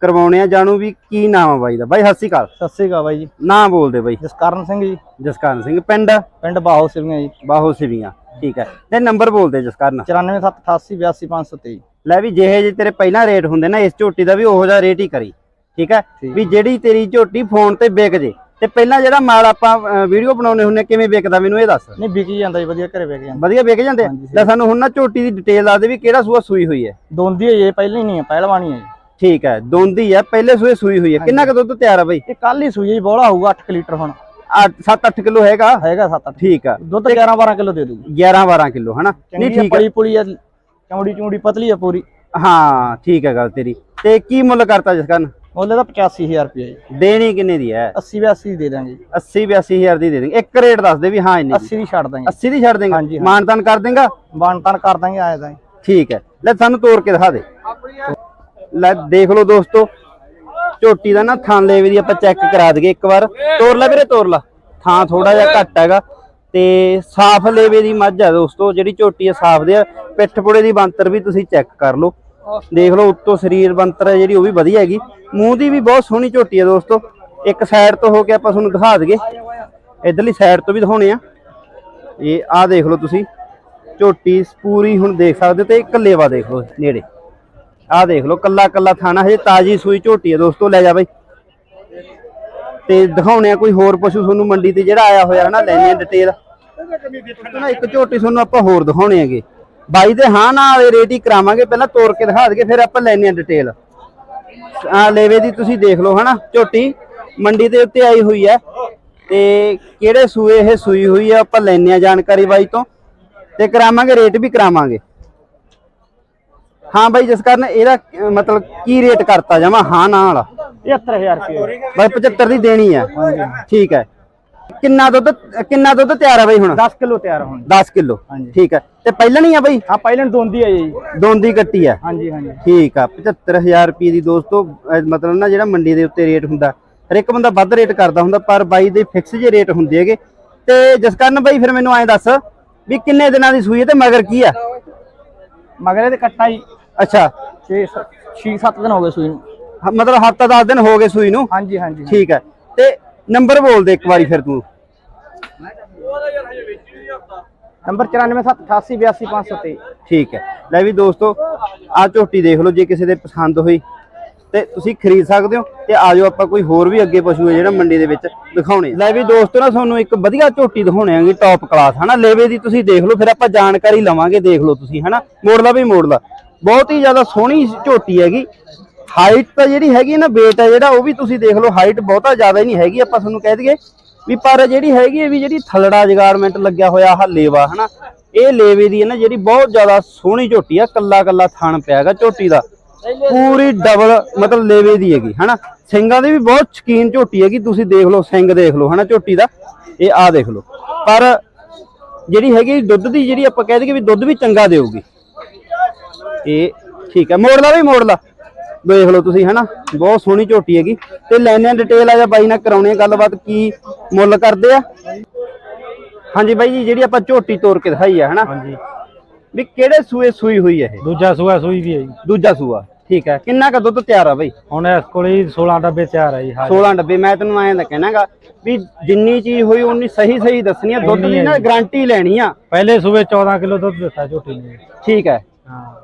ਕਰਵਾਉਣੇ ਆ ਜਾਣੂ ਵੀ ਕੀ ਨਾਮ ਆ ਬਾਈ ਦਾ। ਬਾਈ ਸਤਿ ਸ਼੍ਰੀ ਅਕਾਲ। ਸਤਿ ਸ੍ਰੀ ਅਕਾਲ ਬਾਈ ਜੀ। ਨਾਂ ਬੋਲਦੇ ਬਾਈ। ਜਸਕਰਨ ਸਿੰਘ ਜੀ। ਜਸਕਰਨ ਸਿੰਘ ਪਿੰਡ? ਪਿੰਡ ਬਾਹੋ ਸਿਵੀਆਂ ਜੀ। ਬਾਹੋ ਸਿਵੀਆਂ ਠੀਕ ਹੈ। ਤੇ ਨੰਬਰ ਬੋਲਦੇ ਜਸਕਰਨ। 9478882823 ਲੈ ਵੀ ਜਿਹੇ ਜੇ ਤੇਰੇ ਪਹਿਲਾਂ ਰੇਟ ਹੁੰਦੇ ਨਾ ਇਸ ਝੋਟੀ ਦਾ ਵੀ ਉਹੋ ਜਿਹਾ ਰੇਟ ਹੀ ਕਰੀ ਠੀਕ ਹੈ। ਵੀ ਜਿਹੜੀ ਤੇਰੀ ਝੋਟੀ ਫੋਨ ਤੇ ਵਿਕ ਜੇ ਤੇ ਪਹਿਲਾਂ ਜਿਹੜਾ ਮਾਲ ਆਪਾਂ ਵੀਡੀਓ ਬਣਾਉਨੇ ਹੁੰਨੇ ਕਿਵੇਂ ਵਿਕਦਾ ਮੈਨੂੰ ਇਹ ਦੱਸ। ਨਹੀਂ ਵਿਕੀ ਜਾਂਦਾ ਜੀ ਵਧੀਆ ਘਰੇ ਵਿਕ ਜਾਂਦਾ। ਵਧੀਆ ਵਿਕ ਜਾਂਦੇ? ਲੈ ਸਾਨੂੰ ਹੁਣ ਨਾ ਝੋਟੀ ਦੀ ਡਿਟੇਲ ਦੱਸ ਦੇ ਵੀ ਕਿਹੜਾ ਸੂਆ ਸੂਈ ਹੋਈ ਹੈ। ਦੋਂਦੀ ਹੈ ਇਹ ਪਹਿਲਾਂ ਹੀ ਨਹੀਂ ਹੈ ਪਹਿਲਵਾਨੀ ਹੈ ਠੀਕ ਹੈ ਦੋਂਦੀ ਹੈ ਪਹਿਲੇ ਸੂਏ ਸੂਈ ਹੋਈ ਹੈ। ਕਿੰਨਾ ਕੁ ਦੁੱਧ ਤਿਆਰ ਆ ਬਈ? ਇਹ ਕੱਲ ਹੀ ਸੂਈ ਹੈ ਜੀ ਬੋਲਾ ਹੋਊਗਾ 8 ਲੀਟਰ ਹੁਣ। 7-8 ਕਿਲੋ ਹੈਗਾ? ਹੈਗਾ 7-8 ਠੀਕ ਆ। ਦੁੱਧ 11-12 ਕਿਲੋ ਦੇ ਦੂਗੀ 11-12 ਕਿਲੋ ਹਨਾ? ਨਹੀਂ ਠੀਕ ਹੈ ਪਲੀ ਪੁਲੀ ਆ ਚੌੜੀ ਚੌੜੀ ਪਤਲੀ ਆ ਪੂਰੀ। ਹਾਂ ਠੀਕ ਹੈ ਗੱਲ ਤੇਰੀ। ਤੇ ਕੀ ਮੁੱਲ ਕਰਤਾ ਜਿਸ ਕਰਨ? ਮੁੱਲ ਦਾ 85000 ਰੁਪਏ ਜੀ। ਦੇਣੀ ਕਿੰਨੇ ਦੀ ਹੈ? 80 82 ਦੇ ਦਾਂਗੇ ਜੀ। 80 82000 ਦੀ ਦੇ ਦੇਂਗੇ ਇੱਕ ਰੇਟ ਦੱਸ ਦੇ ਵੀ ਹਾਂ ਇੰਨੀ ਦੀ 80 ਦੀ ਛੱਡ ਦਾਂਗੇ। 80 ਦੀ ਛੱਡ ਦੇਂਗਾ। ਮਾਨਤਾਨ ਕਰ ਦੇਂਗਾ? ਬਾਨਤਾਨ ਕਰ ਦਾਂਗੇ ਆਏ ਤਾਂ ਠੀਕ ਹੈ। ਲੈ ਸਾਨੂੰ ਤੋੜ ਕੇ ਦਿਖਾ ਦੇ। ਲੈ ਦੇਖ ਲਓ ਦੋਸਤੋ। ਝੋਟੀ ਦਾ ਨਾ ਥਾਂ ਲੇਵੇ ਦੀ ਆਪਾਂ ਚੈੱਕ ਕਰਾ ਦਈਏ ਇੱਕ ਵਾਰ। ਤੋੜ ਲੈ ਵੀਰੇ ਤੋੜ ਲਾ। ਥਾਂ ਥੋੜਾ ਜਿਹਾ ਘੱਟ ਹੈਗਾ। ਤੇ ਸਾਫ਼ ਲੇਵੇ ਦੀ ਮੱਝ ਹੈ ਦੋਸਤੋ। ਜਿਹੜੀ ਝੋਟੀ ਹੈ ਸਾਫ਼ ਦੇ ਆ। ਪਿੱਠ ਪੁੜੇ ਦੀ ਬੰਤਰ ਵੀ ਤੁਸੀਂ ਚੈੱਕ ਕਰ ਲਓ। ਦੇਖ ਲਓ ਉੱਤੋਂ ਸਰੀਰ ਬੰਤਰ ਹੈ ਜਿਹੜੀ, ਉਹ ਵੀ ਵਧੀਆ ਹੈਗੀ। ਮੂੰਹ ਦੀ ਵੀ ਬਹੁਤ ਸੋਹਣੀ ਝੋਟੀ ਹੈ ਦੋਸਤੋ। ਇੱਕ ਸਾਈਡ ਤੋਂ ਹੋ ਕੇ ਆਪਾਂ ਤੁਹਾਨੂੰ ਦਿਖਾ ਦਈਏ। ਇਧਰਲੀ ਸਾਈਡ ਤੋਂ ਵੀ ਦਿਖਾਉਣੇ ਆ। ਇਹ ਆਹ ਦੇਖ ਲਓ ਤੁਸੀਂ। ਝੋਟੀ ਪੂਰੀ ਹੁਣ ਦੇਖ ਸਕਦੇ ਤੇ ਇੱਕ ਲੇਵਾ ਦੇਖ ਲਓ ਨੇੜੇ। ਆਹ ਦੇਖ ਲਓ ਕੱਲਾ ਕੱਲਾ ਥਾਣਾ, ਹਜੇ ਤਾਜੀ ਸੂਈ ਝੋਟੀ ਹੈ ਦੋਸਤੋ, ਲੈ ਜਾ ਬਾਈ। ਤੇ ਦਿਖਾਉਣੇ ਆ ਕੋਈ ਹੋਰ ਪਸ਼ੂ ਤੁਹਾਨੂੰ ਮੰਡੀ ਤੇ ਜਿਹੜਾ ਆਇਆ ਹੋਇਆ ਹਨਾ ਲੈਣੇ ਡਿਟੇਲ ਨਾ, ਇੱਕ ਝੋਟੀ ਤੁਹਾਨੂੰ ਆਪਾਂ ਹੋਰ ਦਿਖਾਉਣੇ ਹੈਗੇ। ਬਾਈ ਦੇ ਹਾਂ ਨਾ ਵਾਲੇ ਰੇਟ ਹੀ ਕਰਾਵਾਂਗੇ ਪਹਿਲਾਂ ਤੋੜ ਕੇ ਦਿਖਾ ਦਈਏ ਫਿਰ ਆਪਾਂ ਲੈਣੇ ਆ ਡਿਟੇਲ ਆ ਲੇਵੇ ਦੀ ਤੁਸੀਂ ਦੇਖ ਲਓ ਹਨਾ ਝੋਟੀ ਮੰਡੀ ਦੇ ਉੱਤੇ ਆਈ ਹੋਈ ਹੈ ਤੇ ਕਿਹੜੇ ਸੂਏ ਇਹ ਸੂਈ ਹੋਈ ਹੈ ਆਪਾਂ ਲੈਣੇ ਆ ਜਾਣਕਾਰੀ ਬਾਈ ਤੋਂ ਤੇ ਕਰਾਵਾਂਗੇ ਰੇਟ ਵੀ ਕਰਾਵਾਂਗੇ। ਹਾਂ ਬਾਈ ਜਿਸ ਕਾਰਨ ਇਹਦਾ ਮਤਲਬ ਕੀ ਰੇਟ ਕਰਤਾ ਜਾਵਾਂ ਹਾਂ ਨਾ ਵਾਲਾ। 75000 ਰੁਪਏ। ਬਾਈ 75 ਦੀ ਦੇਣੀ ਆ ਠੀਕ ਹੈ। ਕਿੰਨਾ ਦੁੱਧ ਕਿੰਨਾ ਦੁੱਧ ਤਿਆਰ ਆ ਬਾਈ ਹੁਣ? 10 ਕਿਲੋ ਤਿਆਰ ਹੋਣ। 10 ਕਿਲੋ। ਠੀਕ ਹੈ ਤੇ ਪਹਿਲਾਂ ਨਹੀਂ ਆ ਬਾਈ? ਹਾਂ ਪਹਿਲਾਂ ਦੋਂਦੀ ਹੈ ਜੀ। ਦੋਂਦੀ ਕੱਟੀ ਆ। ਹਾਂਜੀ ਹਾਂਜੀ। ਠੀਕ ਆ। 75000 ਰੁਪਏ ਦੀ ਦੋਸਤੋ ਮਤਲਬ ਨਾ ਜਿਹੜਾ ਮੰਡੀ ਦੇ ਉੱਤੇ ਰੇਟ ਹੁੰਦਾ ਹਰ ਇੱਕ ਬੰਦਾ ਵੱਧ ਰੇਟ ਕਰਦਾ ਹੁੰਦਾ ਪਰ ਬਾਈ ਦੇ ਫਿਕਸ ਜੇ ਰੇਟ ਹੁੰਦੇ ਹੈਗੇ। ਤੇ ਜਿਸ ਕਾਰਨ ਬਾਈ ਫਿਰ ਮੈਨੂੰ ਐਂ ਦੱਸ ਵੀ ਕਿੰਨੇ ਦਿਨਾਂ ਦੀ ਸੂਈ ਹੈ ਤੇ ਮਗਰ ਕੀ ਆ? ਮਗਰ ਇਹਦੇ ਕੱਟਾ ਜੀ। ਅੱਛਾ। 6 6 7 ਦਿਨ ਹੋ ਗਏ ਸੂਈ ਨੂੰ। ਹ- ਮਤਲਬ ਹਫਤਾ 10 ਦਿਨ ਹੋ ਗਏ ਸੂਈ ਨੂੰ? ਹਾਂਜੀ ਹਾਂਜੀ। ਠੀਕ ਹੈ ਤੇ ਨੰਬਰ ਬੋਲ ਦੇ ਇੱਕ ਵਾਰੀ ਫਿਰ ਤੂੰ। ਨੰਬਰ 9478882523 ਠੀਕ ਹੈ। ਲੈ ਵੀ ਦੋਸਤੋ ਆ ਝੋਟੀ ਦੇਖ ਲਓ ਜੇ ਕਿਸੇ ਦੇ ਪਸੰਦ ਹੋਈ। ਤੇ ਤੁਸੀਂ ਖਰੀਦ ਸਕਦੇ ਹੋ ਤੇ ਆਜੋ ਆਪਾਂ ਕੋਈ ਹੋਰ ਵੀ ਅੱਗੇ ਪਸ਼ੂ ਹੈ ਜਿਹੜਾ ਮੰਡੀ ਦੇ ਵਿੱਚ ਦਿਖਾਉਣੇ। ਲੈ ਵੀ ਦੋਸਤੋ ਨਾ ਤੁਹਾਨੂੰ ਇੱਕ ਵਧੀਆ ਝੋਟੀ ਦਿਖਾਉਣੇ ਆਂਗੇ ਟੌਪ ਕਲਾਸ ਹਨਾ? ਲੇਵੇ ਦੀ ਤੁਸੀਂ ਦੇਖ ਲਓ ਫਿਰ ਆਪਾਂ ਜਾਣਕਾਰੀ ਲਵਾਂਗੇ ਦੇਖ ਲਓ ਤੁਸੀਂ ਹਨਾ? ਮੋੜ ਲਾ ਵੀ ਮੋੜ ਲਾ ਬਹੁਤ ਹੀ ਜ਼ਿਆਦਾ ਸੋਹਣੀ ਝੋਟੀ ਹੈਗੀ। ਹਾਈਟ ਤਾਂ ਜਿਹੜੀ ਹੈਗੀ ਨਾ weight ਹੈ ਜਿਹੜਾ, ਉਹ ਵੀ ਤੁਸੀਂ ਦੇਖ ਲਓ ਹਾਈਟ ਬਹੁਤਾ ਜ਼ਿਆਦਾ ਹੀ ਨਹੀਂ ਹੈਗੀ, ਆਪਾਂ ਤੁਹਾਨੂੰ ਕਹਿ ਦਈਏ। ਵੀ ਪਰ ਜਿਹੜੀ ਹੈਗੀ ਹੈ ਵੀ ਜਿਹੜੀ ਥਲੜਾ ਜਗਾਰਮੈਂਟ ਲੱਗਿਆ ਹੋਇਆ, ਆਹ ਲੇਵਾ, ਹਨਾ? ਇਹ ਲੇਵੇ ਦੀ ਹੈ ਨਾ ਜਿਹੜੀ ਬਹੁਤ ਜ਼ਿਆਦਾ ਸੋਹਣੀ ਝੋਟੀ ਆ ਕੱਲਾ ਕੱਲਾ ਥਣ ਪਿਆਗਾ ਝੋਟੀ ਦਾ। ਪੂਰੀ ਡਬਲ ਮਤਲਬ ਲੇਵੇ ਦੀ ਹੈਗੀ, ਹਨਾ? ਸਿੰਘਾਂ ਦੀ ਵੀ ਬਹੁਤ ਸ਼ਕੀਨ ਝੋਟੀ ਹੈਗੀ, ਤੁਸੀਂ ਦੇਖ ਲਓ ਸਿੰਘ ਦੇਖ ਲਓ, ਹਨਾ, ਝੋਟੀ ਦਾ? ਇਹ ਆ ਦੇਖ ਲਓ। ਪਰ ਜਿਹੜੀ ਹੈਗੀ ਦੁੱਧ ਦੀ, ਜਿਹੜੀ ਆਪਾਂ ਕਹਿ ਦਈਏ ਵੀ ਦੁੱਧ ਵੀ ਚੰਗਾ ਦੇਊਗੀ। ਇਹ ਠੀਕ ਹੈ ਮੋੜ ਲਾ ਵੀ ਮੋੜ ਲਾ ਦੇਖ ਲਓ ਤੁਸੀਂ ਹਨਾ ਬਹੁਤ ਸੋਹਣੀ ਝੋਟੀ ਹੈਗੀ। ਤੇ ਲੈਣੇ ਡਿਟੇਲ ਆ ਜਾ ਬਾਈ ਨਾਲ ਕਰਾਉਣੀ ਆ ਗੱਲਬਾਤ ਕੀ ਮੁੱਲ ਕਰਦੇ ਆ? ਹਾਂਜੀ ਬਾਈ ਜੀ ਜਿਹੜੀ ਆਪਾਂ ਝੋਟੀ ਤੋੜ ਕੇ ਦਿਖਾਈ ਆ ਹਨਾ। ਹਾਂਜੀ। ਵੀ ਕਿਹੜੇ ਸੂਏ ਸੂਈ ਹੋਈ ਹੈ ਇਹ? ਦੂਜਾ ਸੂਆ ਸੂਈ ਵੀ ਹੈ ਜੀ। ਦੂਜਾ ਸੂਆ ਠੀਕ ਹੈ ਕਿੰਨਾ ਕ ਦੁੱਧ ਤਿਆਰ ਆ ਬਾਈ? ਹੁਣ ਇਸ ਕੋਲੇ 16 ਡੱਬੇ ਤਿਆਰ ਹੈ ਜੀ। 16 ਡੱਬੇ ਮੈਂ ਤੈਨੂੰ ਐਂ ਤਾਂ ਕਹਿਣਾਗਾ ਵੀ ਜਿੰਨੀ ਚੀਜ਼ ਹੋਈ ਉਨੀ ਸਹੀ ਸਹੀ ਦੱਸਣੀ ਆ। ਦੁੱਧ ਦੀ ਨਾ ਗਾਰੰਟੀ ਲੈਣੀ ਆ। ਪਹਿਲੇ ਸੂਬੇ 14 ਕਿਲੋ ਦੁੱਧ ਦਿੱਤਾ ਝੋਟੀ ਨੇ। ਠੀਕ ਹੈ ਹਾਂ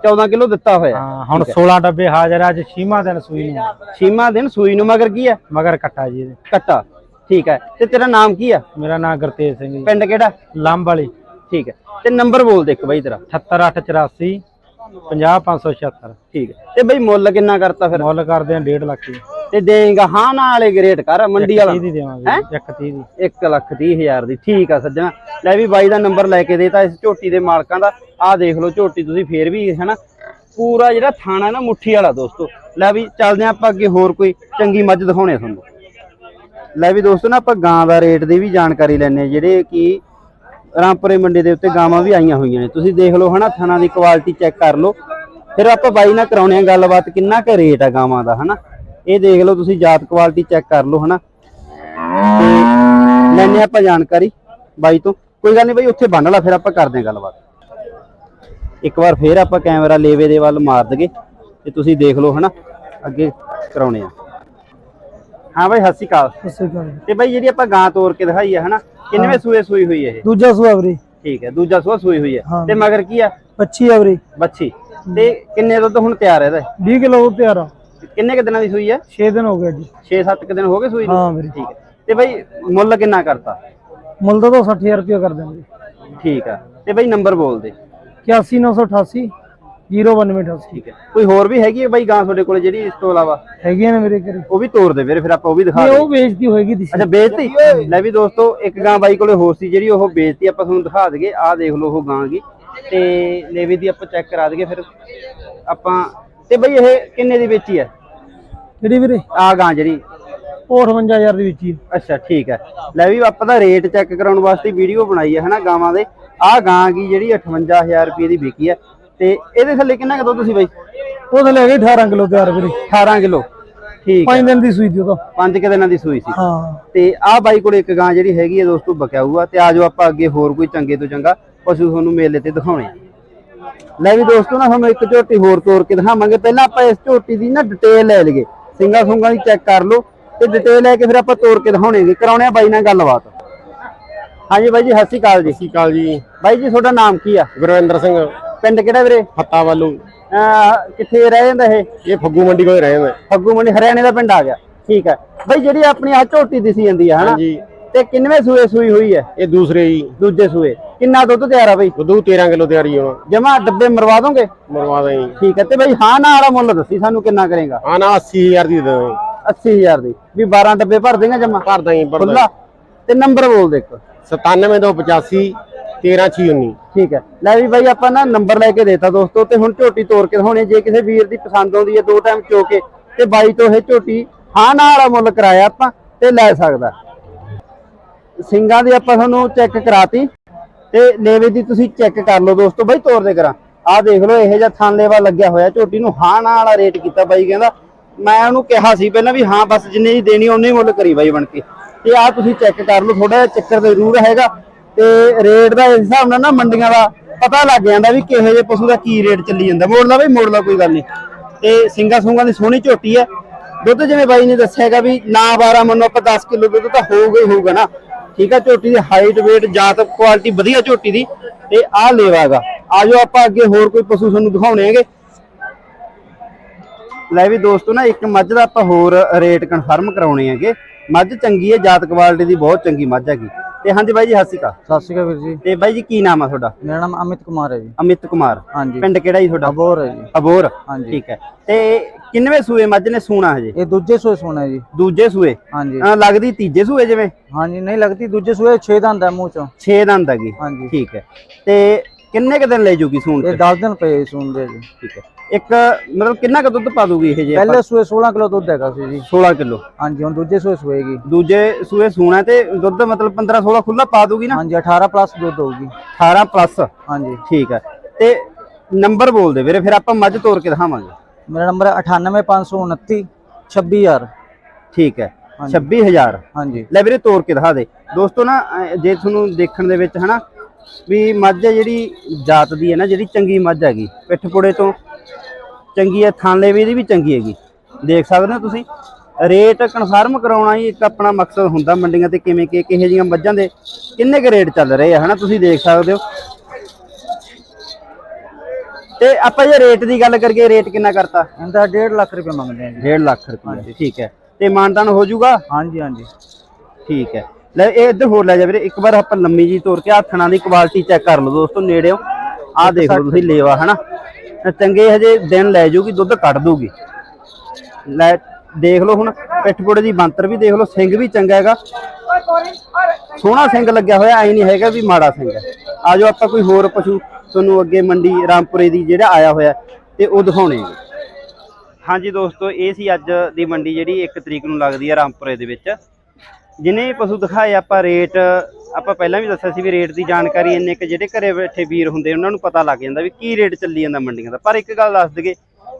14 ਕਿਲੋ ਦਿੱਤਾ ਹੋਇਆ। ਹਾਂ ਹੁਣ 16 ਡੱਬੇ ਹਾਜ਼ਰ ਆ, ਅੱਜ 6ਵਾਂ ਦਿਨ ਸੂਈ ਨੂੰ। ਛੀਮਾ ਦਿਨ ਸੂਈ ਨੂੰ ਮਗਰ ਕੀ ਆ ਮਗਰ ਕੱਟਾ ਜੀ। ਕੱਟਾ। ਠੀਕ ਹੈ। ਤੇ ਤੇਰਾ ਨਾਮ ਕੀ ਆ? ਮੇਰਾ ਨਾਮ ਗੁਰਤੇਜ ਸਿੰਘ ਜੀ। ਪਿੰਡ ਕਿਹੜਾ? ਲੰਬ ਵਾਲੀ ਠੀਕ ਹੈ। ਤੇ ਨੰਬਰ ਬੋਲ ਦੇ ਇੱਕ ਬਾਈ ਤੇਰਾ। 78884 50576 ਠੀਕ ਹੈ। ਤੇ ਬਈ ਮੁੱਲ ਕਿੰਨਾ ਕਰਤਾ ਫਿਰ? ਮੁੱਲ ਕਰਦੇ ਆ 1.5 ਲੱਖ ਦੀ ਤੇ ਦੇਂਗਾ ਹਾਂ ਨਾ ਵਾਲੇ ਗ੍ਰੇਟ ਕਰ ਮੰਡੀ ਵਾਲਾ। 30 ਦੀ ਦੇਵਾਂਗੇ ਜੀ, ਇੱਕ 30 ਦੀ। 1 ਲੱਖ 30 ਹਜ਼ਾਰ ਦੀ ਠੀਕ ਆ ਸੱਜਣਾ। ਲੈ ਵੀ ਬਾਈ ਦਾ ਨੰਬਰ ਲੈ ਕੇ ਦੇਤਾ ਇਸ ਝੋਟੀ ਦੇ ਮਾਲਕਾਂ ਦਾ। ਆਹ ਦੇਖ ਲਓ ਝੋਟੀ ਤੁਸੀਂ ਫੇਰ ਵੀ ਹੈਨਾ? ਪੂਰਾ ਜਿਹੜਾ ਥਾਣਾ ਨਾ ਮੁੱਠੀ ਵਾਲਾ ਦੋਸਤੋ। ਲੈ ਵੀ ਚੱਲਦੇ ਆਪਾਂ ਅੱਗੇ ਹੋਰ ਕੋਈ ਚੰਗੀ ਮੱਝ ਦਿਖਾਉਣੇ ਤੁਹਾਨੂੰ। ਲੈ ਵੀ ਦੋਸਤੋ ਨਾ ਆਪਾਂ ਗਾਂ ਦਾ ਰੇਟ ਦੀ ਵੀ ਜਾਣਕਾਰੀ ਲੈਣੇ ਜਿਹੜੇ ਕਿ ਰਾਮਪੁਰੇ ਮੰਡੀ ਦੇ ਉੱਤੇ ਗਾਵਾਂ ਵੀ ਆਈਆਂ ਹੋਈਆਂ ਨੇ। ਤੁਸੀਂ ਦੇਖ ਲਓ ਹਨਾ ਥਾਣਾ ਦੀ ਕੁਆਲਿਟੀ ਚੈੱਕ ਕਰ ਲਓ। ਫਿਰ ਆਪਾਂ ਬਾਈ ਨਾਲ ਕਰਾਉਣੇ ਆ ਗੱਲਬਾਤ ਕਿੰਨਾ ਕੁ ਰੇਟ ਆ ਗਾਵਾਂ ਦਾ ਹਨਾ? ਇਹ ਦੇਖ ਲਓ ਤੁਸੀਂ ਜਾਤ ਕੁਆਲਿਟੀ ਚੈੱਕ ਕਰ ਲਓ ਹਨਾ? ਲੈਣੇ ਆਪਾਂ ਜਾਣਕਾਰੀ ਬਾਈ ਤੋਂ। ਕੋਈ ਗੱਲ ਨਹੀਂ ਬਾਈ ਉੱਥੇ ਬੰਨ ਲਾ ਫਿਰ ਆਪਾਂ ਕਰਦੇ ਹਾਂ ਗੱਲਬਾਤ। ਇੱਕ ਵਾਰ ਫੇਰ ਆਪਾਂ ਕੈਮਰਾ ਲੇਵੇ ਦੇ ਵੱਲ ਮਾਰ ਦਗੇ ਤੇ ਤੁਸੀਂ ਦੇਖ ਲਓ ਹਨਾ? ਅੱਗੇ ਕਰਾਉਣੇ ਆ। ਹਾਂ ਬਾਈ ਸਤਿ ਸ਼੍ਰੀ ਅਕਾਲ। ਤੇ ਬਾਈ ਜਿਹੜੀ ਆਪਾਂ ਗਾਂ ਤੋੜ ਕੇ ਦਿਖਾਈ ਆ ਹਨਾ? ਕਿੰਨਵੇਂ ਸੂਏ ਸੂਈ ਹੋਈ ਹੈ ਇਹ? ਦੂਜਾ ਸੂਆ ਵੀਰੇ। ਠੀਕ ਹੈ ਦੂਜਾ ਸੂਆ ਸੂਈ ਹੋਈ ਹੈ। ਹਾਂ। ਤੇ ਮਗਰ ਕੀ ਆ? 25 ਆ ਵੀਰੇ। ਬੱਚੀ ਤੇ ਕਿੰਨੇ ਦੁੱਧ ਹੁਣ ਤਿਆਰ ਹੈ ਇਹਦਾ? 20 ਕਿਲੋ ਤਿਆਰ ਆ। ਕਿੰਨੇ ਕ ਦਿਨਾਂ ਦੀ ਸੂਈ ਹੈ 6 ਦਿਨ ਹੋ ਗਏ ਜੀ 6-7 ਕ ਦਿਨ ਹੋ ਗਏ ਸੂਈ ਨੂੰ? ਹਾਂ ਵੀਰੇ। ਠੀਕ ਹੈ। ਤੇ ਬਈ ਮੁੱਲ ਕਿੰਨਾ ਕਰਤਾ? ਮੁੱਲ ਤਾਂ 60000 ਰੁਪਏ ਕਰ ਦਿੰਦੇ ਠੀਕ ਆ। ਤੇ ਬਈ ਨੰਬਰ ਬੋਲ ਦੇ 81988 09288 ਠੀਕ ਹੈ। ਕੋਈ ਹੋਰ ਵੀ ਹੈਗੀ ਹੈ ਬਈ ਗਾਂ ਤੁਹਾਡੇ ਕੋਲ ਜਿਹੜੀ ਇਸ ਤੋਂ ਇਲਾਵਾ? ਹੈਗੀਆਂ ਨੇ ਮੇਰੇ ਘਰੇ। ਉਹ ਵੀ ਤੋਰ ਦੇ ਵੀਰੇ ਫਿਰ ਆਪਾਂ ਉਹ ਵੀ ਦਿਖਾ ਨਹੀਂ ਦੇ। ਉਹ ਵੇਚਦੀ ਹੋਏਗੀ ਦੀ ਅੱਛਾ ਵੇਚਤੀ? ਲੈ ਵੀ ਦੋਸਤੋ ਇੱਕ ਗਾਂ ਬਾਈ ਕੋਲੇ ਹੋਰ ਸੀ ਜਿਹੜੀ ਉਹ ਵੇਚਤੀ ਆਪਾਂ ਤੁਹਾਨੂੰ ਦਿਖਾ ਦਈਏ। ਆਹ ਦੇਖ ਲਓ ਉਹ ਗਾਂ ਗੀ ਤੇ ਲੇਵੇ ਦੀ ਆਪਾਂ ਚੈੱਕ ਕਰਾ ਦਈਏ ਫਿਰ। ਆਪਾਂ ਤੇ ਬਈ ਇਹ ਕਿੰਨੇ ਦੀ ਵੇਚੀ ਹੈ? ਜਿਹੜੀ ਵੀਰੇ? ਆਹ ਗਾਂ ਜਿਹੜੀ। ਉਹ 58000 ਦੀ ਵਿੱਚ ਅੱਛਾ ਠੀਕ ਹੈ। ਲੈ ਵੀ ਆਪਾਂ ਦਾ ਰੇਟ ਚੈੱਕ ਕਰਾਉਣ ਵਾਸਤੇ ਵੀਡੀਓ ਬਣਾਈ ਹੈ ਹਨਾ ਗਾਵਾਂ ਦੇ। ਆਹ ਗਾਂ ਕੀ ਜਿਹੜੀ 58000 ਰੁਪਏ ਦੀ ਵਿਕੀ ਹੈ। ਤੇ ਇਹਦੇ ਥੱਲੇ ਕਿੰਨਾ ਕੁ ਦੁੱਧ ਸੀ ਬਾਈ? ਉਹ ਥੱਲੇ ਹੈਗੇ 18 ਕਿਲੋ ਤਿਆਰ ਵੀਰੇ। 18 ਕਿਲੋ। ਠੀਕ ਹੈ 5 ਦਿਨ ਦੀ ਸੂਈ ਦੀ ਉਹ ਤਾਂ। ਪੰਜ ਕੁ ਦਿਨਾਂ ਦੀ ਸੂਈ ਸੀ। ਹਾਂ। ਤੇ ਆਹ ਬਾਈ ਕੋਲ ਇੱਕ ਗਾਂ ਜਿਹੜੀ ਹੈਗੀ ਹੈ ਦੋਸਤੋ ਬਕਿਆਊ ਆ ਤੇ ਆਜੋ ਆਪਾਂ ਅੱਗੇ ਹੋਰ ਕੋਈ ਚੰਗੇ ਤੋਂ ਚੰਗਾ ਪਸ਼ੂ ਤੁਹਾਨੂੰ ਮੇਲੇ ਤੇ ਦਿਖਾਉਣੇ ਆ। ਲੈ ਵੀ ਦੋਸਤੋ ਨਾ ਤੁਹਾਨੂੰ ਇੱਕ ਝੋਟੀ ਹੋਰ ਤੋਰ ਕੇ ਦਿਖਾਵਾਂਗੇ। ਪਹਿਲਾਂ ਆਪਾਂ ਇਸ ਝੋਟੀ ਦੀ ਨਾ ਡਿਟੇਲ ਲੈ ਲਈਏ। ਸਿੰਗਾ ਸੁੰਗਾ ਦੀ ਚੈੱਕ ਕਰ ਲਓ ਤੇ ਡਿਟੇਲ ਲੈ ਕੇ ਫਿਰ ਆਪਾਂ ਤੋਰ ਕੇ ਦਿਖਾਉਣੇਗੇ ਕਰਾਉਣੇ ਆ ਬਾਈ ਨਾਲ ਗੱਲਬਾਤ। ਹਾਂਜੀ ਬਾਈ ਜੀ ਸਤਿ ਸ਼੍ਰੀ ਅਕਾਲ ਜੀ। ਸਤਿ ਸ਼੍ਰੀ ਅਕਾਲ ਜੀ। ਬਾਈ ਜੀ ਤੁਹਾਡਾ ਨਾਮ ਕੀ ਆ? ਗੁਰਵਿੰਦਰ ਸਿੰਘ। ਪਿੰਡ ਕਿਹੜਾ ਵੀਰੇ? ਫੱਤਾ ਵੱਲੋਂ। ਅਹ ਕਿੱਥੇ ਰਹਿ ਜਾਂਦਾ ਇਹ? ਇਹ ਫੱਗੂ ਮੰਡੀ ਕੋਲ ਰਹੇ ਨੇ ਫੱਗੂ ਮੰਡੀ ਹਰਿਆਣੇ ਦਾ ਪਿੰਡ ਆ ਗਿਆ। ਠੀਕ ਹੈ ਬਾਈ ਜਿਹੜੀ ਆਪਣੀ ਆ ਝੋਟੀ ਦਿਸੀ ਜਾਂਦੀ ਹੈ ਹਨਾ? ਹਾਂਜੀ। ਤੇ ਕਿੰਨਵੇਂ ਸੂਏ ਸੂਈ ਹੋਈ ਹੈ ਇਹ ਦੂਸਰੇ ਜੀ ਦੂਜੇ ਸੂਏ। ਕਿੰਨਾ ਦੁੱਧ ਤਿਆਰ ਆ ਬਈ? ਦੁੱਧੂ 13 ਕਿਲੋ ਤਿਆਰੀ ਹੋਣਾ। ਜਮਾ ਡੱਬੇ ਮਰਵਾ ਦੋਗੇ? ਮਰਵਾ ਦਾਂ ਜੀ ਠੀਕ ਹੈ ਤੇ ਬਈ ਹਾਂ ਨਾ ਵਾਲਾ ਮੁੱਲ ਦੱਸੀ ਸਾਨੂੰ ਕਿੰਨਾ ਕਰੇਗਾ? ਆ ਨਾ 80000 ਦੀ ਦੇ ਦਾਂ 80000 ਦੀ। ਵੀ 12 ਡੱਬੇ ਭਰ ਦੇਗਾ ਜਮਾ? ਭਰ ਦਾਂ ਜੀ ਭਰ ਦਾਂ ਖੁੱਲਾ ਤੇ ਨੰਬਰ ਬੋਲ ਦੇ ਇੱਕ। 97285 13619 ਠੀਕ ਹੈ। ਲੈ ਵੀ ਬਾਈ, ਆਪਾਂ ਨਾ ਨੰਬਰ ਲੈ ਕੇ ਦੇਤਾ ਦੋਸਤੋ, ਤੇ ਹੁਣ ਝੋਟੀ ਤੋੜ ਕੇ ਦਿਖਾਉਣੀ ਜੇ ਕਿਸੇ ਵੀਰ ਦੀ ਪਸੰਦ ਆਉਂਦੀ ਹੈ ਦੋ ਟਾਈਮ ਚੋ ਕੇ, ਤੇ ਬਾਈ ਤੋਂ ਇਹ ਝੋਟੀ ਹਾਂ ਨਾ ਵਾਲਾ ਮੁੱਲ ਕਰਾਇਆ ਆਪਾਂ, ਤੇ ਲੈ ਸਕਦਾ। ਸਿੰਗਾਂ ਦੀ ਆਪਾਂ ਤੁਹਾਨੂੰ ਚੈੱਕ ਕਰਾਤੀ, ਤੇ ਲੇਵੇ ਦੀ ਤੁਸੀਂ ਚੈੱਕ ਕਰ ਲਓ ਦੋਸਤੋ। ਬਾਈ, ਤੋਰ ਦੇ ਕਰਾਂ। ਆਹ ਦੇਖ ਲਓ, ਇਹੋ ਜਿਹਾ ਥਾਂ ਲੇਵਾ ਲੱਗਿਆ ਹੋਇਆ ਝੋਟੀ ਨੂੰ। ਹਾਂ ਨਾ ਵਾਲਾ ਰੇਟ ਕੀਤਾ ਬਾਈ ਕਹਿੰਦਾ। ਮੈਂ ਉਹਨੂੰ ਕਿਹਾ ਸੀ ਪਹਿਲਾਂ ਵੀ ਹਾਂ, ਬਸ ਜਿੰਨੇ ਦੀ ਦੇਣੀ ਉਹਨੇ ਮੁੱਲ ਕਰੀ ਬਾਈ ਬਣ ਕੇ। ਤੇ ਆਹ ਤੁਸੀਂ ਚੈੱਕ ਕਰ ਲਓ ਥੋੜਾ ਜਿਹਾ ਚੱਕਰ ਜ਼ਰੂਰ ਹੈਗਾ। ਤੇ ਰੇਟ ਦਾ ਇਸ ਹਿਸਾਬ ਨਾਲ ਨਾ ਮੰਡੀਆਂ ਦਾ ਪਤਾ ਲੱਗ ਜਾਂਦਾ ਵੀ ਕਿਹੋ ਜਿਹੇ ਪਸ਼ੂ ਦਾ ਕੀ ਰੇਟ ਚੱਲੀ ਜਾਂਦਾ। ਮੋੜ ਲਾ ਬਈ, ਮੋੜ ਲਾ, ਕੋਈ ਗੱਲ ਨਹੀਂ। ਤੇ ਸਿੰਗਾ ਸੁੰਗਾ ਦੀ ਸੋਹਣੀ ਝੋਟੀ ਹੈ ਦੁੱਧ ਜਿਵੇਂ ਬਾਈ ਨੇ ਦੱਸਿਆ ਵੀ ਨਾ 12 ਮੰਨੋ ਆਪਾਂ 10 ਕਿਲੋ ਦੁੱਧ ਤਾਂ ਹੋਊਗਾ ਹੀ ਹੋਊਗਾ ਨਾ। ਠੀਕ ਹੈ ਝੋਟੀ ਦੀ ਹਾਈਟ weight, ਜਾਤ ਕੁਆਲਿਟੀ ਵਧੀਆ ਝੋਟੀ ਦੀ। ਤੇ ਆਹ ਲੇਵਾਗਾ ਆਜੋ ਆਪਾਂ ਅੱਗੇ ਹੋਰ ਕੋਈ ਪਸ਼ੂ ਤੁਹਾਨੂੰ ਦਿਖਾਉਣੇ ਹੈਗੇ। ਲੈ ਵੀ ਦੋਸਤੋ ਨਾ ਇੱਕ ਮੱਝ ਦਾ ਆਪਾਂ ਹੋਰ ਰੇਟ ਕਨਫਰਮ ਕਰਾਉਣੇ ਹੈਗੇ। ਮੱਝ ਚੰਗੀ ਹੈ ਜਾਤ ਕੁਆਲਿਟੀ ਦੀ ਬਹੁਤ ਚੰਗੀ ਮੱਝ ਹੈਗੀ। ਤੇ ਹਾਂਜੀ ਬਾਈ ਜੀ ਸਤਿ ਸ਼੍ਰੀ ਅਕਾਲ। ਸਤਿ ਸ਼੍ਰੀ ਅਕਾਲ ਵੀਰ ਜੀ। ਤੇ ਬਾਈ ਜੀ ਕੀ ਨਾਮ ਆ ਤੁਹਾਡਾ? ਮੇਰਾ ਨਾਮ ਅਮਿਤ ਕੁਮਾਰ ਹੈ ਜੀ। ਅਮਿਤ ਕੁਮਾਰ। ਹਾਂਜੀ। ਪਿੰਡ ਕਿਹੜਾ ਜੀ ਤੁਹਾਡਾ? ਅਬੋਰ ਹੈ ਜੀ। ਅਬੋਰ ਹਾਂਜੀ। ਠੀਕ ਹੈ। ਤੇ ਕਿੰਨਵੇਂ ਸੂਏ ਮੱਝ ਨੇ ਸੂਣਾ ਹਜੇ? ਇਹ ਦੂਜੇ ਸੂਏ ਹੈ ਜੀ। ਦੂਜੇ ਸੂਏ? ਹਾਂਜੀ। ਲੱਗਦੀ ਤੀਜੇ ਸੂਏ ਜਿਵੇਂ? ਹਾਂਜੀ ਨਹੀਂ ਲੱਗਦੀ। ਦੂਜੇ ਸੂਏ 6 ਦੰਦ ਹੈ ਮੂੰਹ ਚੋਂ। 6 ਦੰਦ ਹੈਗੀ। ਹਾਂਜੀ। ਠੀਕ ਹੈ। ਤੇ ਕਿੰਨੇ ਕ ਦਿਨ ਲੈ ਜੂਗੀ ਸੂਣ ਇਹ ਤੇ? 10 ਦਿਨ ਪਏ ਸੁਣਦੇ ਜੀ। ਠੀਕ ਹੈ। ਇੱਕ ਮਤਲਬ ਕਿੰਨਾ ਕ ਦੁੱਧ ਪਾ ਦੂਗੀ ਇਹ ਜੇ ਪਹਿਲੇ ਸੂਏ 16 ਕਿਲੋ ਦੁੱਧ ਹੈਗਾ ਸੀ ਜੀ। 16 ਕਿਲੋ। ਹਾਂਜੀ ਹੁਣ ਦੂਜੇ ਸੂਏ ਸੂਏਗੀ। ਦੂਜੇ ਸੂਏ ਸੂਣਾ ਤੇ ਦੁੱਧ ਮਤਲਬ 15 16 ਖੁੱਲਾ ਪਾ ਦੂਗੀ ਨਾ? ਹਾਂਜੀ 18 ਪਲੱਸ ਦੁੱਧ ਹੋਊਗੀ। 18 ਪਲੱਸ ਹਾਂਜੀ। ਠੀਕ ਹੈ। ਤੇ ਨੰਬਰ ਬੋਲ ਦੇ ਵੀਰੇ ਫਿਰ ਆਪਾਂ ਮੱਝ ਤੋੜ ਕੇ ਦਿਖਾਵਾਂਗੇ। ਮੇਰਾ ਨੰਬਰ ਹੈ 98529 26000 ਠੀਕ ਹੈ। ਹਾਂਜੀ। 26000 ਹਾਂਜੀ। ਲੈ ਵੀਰੇ ਤੋੜ ਕੇ ਦਿਖਾ ਦੇ। ਦੋਸਤੋ ਨਾ ਜੇ ਤੁਹਾਨੂੰ ਦੇਖਣ ਦੇ ਵਿੱਚ ਹਨਾ ਵੀ ਮੱਝ ਜਿਹੜੀ ਜਾਤ ਦੀ ਹੈ ਨਾ ਜਿਹੜੀ ਚੰਗੀ ਮੱਝ ਹੈਗੀ ਪਿੱਠ ਪੁੜੇ ਤੋਂ ਚੰਗੀ ਹੈ ਥਾਂਲੇ ਵੀ ਇਹਦੀ ਵੀ ਚੰਗੀ ਹੈਗੀ। ਦੇਖ ਸਕਦੇ ਹੋ ਤੁਸੀਂ ਰੇਟ ਕਨਫਰਮ ਕਰਾਉਣਾ ਹੀ ਇੱਕ ਆਪਣਾ ਮਕਸਦ ਹੁੰਦਾ ਮੰਡੀਆਂ ਤੇ ਕਿਵੇਂ ਕਿ ਕਿਹੋ ਜਿਹੀਆਂ ਮੱਝਾਂ ਦੇ ਕਿੰਨੇ ਕੁ ਰੇਟ ਚੱਲ ਰਹੇ ਆ ਹਨਾ? ਤੁਸੀਂ ਦੇਖ ਸਕਦੇ ਹੋ। ਤੇ ਆਪਾਂ ਜੇ ਰੇਟ ਦੀ ਗੱਲ ਕਰੀਏ ਰੇਟ ਕਿੰਨਾ ਕਰਤਾ? ਇਹਦਾ 1.5 ਲੱਖ ਰੁਪਏ ਮੰਗਦੇ ਆ ਜੀ। 1.5 ਲੱਖ ਰੁਪਏ ਠੀਕ ਹੈ। ਤੇ ਮਾਨਤਾਨ ਹੋ ਜਾਊਗਾ? ਹਾਂਜੀ ਹਾਂਜੀ। ਠੀਕ ਹੈ। ਲੈ ਇਹ ਇੱਧਰ ਹੋਰ ਲੈ ਜਾ ਵੀਰੇ ਇੱਕ ਵਾਰ ਆਪਾਂ ਲੰਮੀ ਜੀ ਤੋਰ ਕੇ ਹੱਥਣਾ ਦੀ ਕੁਆਲਿਟੀ ਚੈੱਕ ਕਰ ਲਓ ਦੋਸਤੋ ਨੇੜਿਓ। ਆਹ ਦੇਖ ਲਓ ਤੁਸੀਂ ਲੇਵਾ ਹਨਾ? ਚੰਗੇ ਹਜੇ ਦਿਨ ਲੈ ਜਾਊਗੀ ਦੁੱਧ ਕੱਢ ਦੂਗੀ। ਲੈ, ਦੇਖ ਲਓ ਹੁਣ ਪਿੱਠ ਪੁੜੇ ਦੀ ਬੰਤਰ ਵੀ ਦੇਖ ਲਓ, ਸਿੰਘ ਵੀ ਚੰਗਾ ਹੈਗਾ। ਸੋਹਣਾ ਸਿੰਘ ਲੱਗਿਆ ਹੋਇਆ, ਐ ਨਹੀਂ ਹੈਗਾ ਵੀ ਮਾੜਾ ਸਿੰਘ ਹੈ। ਆਜੋ ਆਪਾਂ ਕੋਈ ਹੋਰ ਪਸ਼ੂ, ਤੁਹਾਨੂੰ ਅੱਗੇ ਮੰਡੀ ਰਾਮਪੁਰੇ ਦੀ ਜਿਹੜਾ ਆਇਆ ਹੋਇਆ, ਤੇ ਉਹ ਦਿਖਾਉਣੇ ਹੈਗੇ ਹਾਂਜੀ ਦੋਸਤੋ, ਇਹ ਸੀ ਅੱਜ ਦੀ ਮੰਡੀ ਜਿਹੜੀ 1 ਤਰੀਕ ਨੂੰ ਲੱਗਦੀ ਹੈ ਰਾਮਪੁਰੇ ਦੇ ਵਿੱਚ। ਜਿਨੇ ਪਸ਼ੂ ਦਿਖਾਏ, ਆਪਾਂ ਰੇਟ ਆਪਾਂ ਪਹਿਲਾਂ ਵੀ ਦੱਸਿਆ ਸੀ ਵੀ ਰੇਟ ਦੀ ਜਾਣਕਾਰੀ ਇੰਨੇ ਕਿ ਜਿਹੜੇ ਘਰੇ ਬੈਠੇ ਵੀਰ ਹੁੰਦੇ ਉਹਨਾਂ ਨੂੰ ਪਤਾ ਲੱਗ ਜਾਂਦਾ ਵੀ ਕੀ ਰੇਟ ਚੱਲੀ ਜਾਂਦਾ ਮੰਡੀਆਂ ਦਾ। ਪਰ ਇੱਕ ਗੱਲ ਦੱਸ ਦਈਏ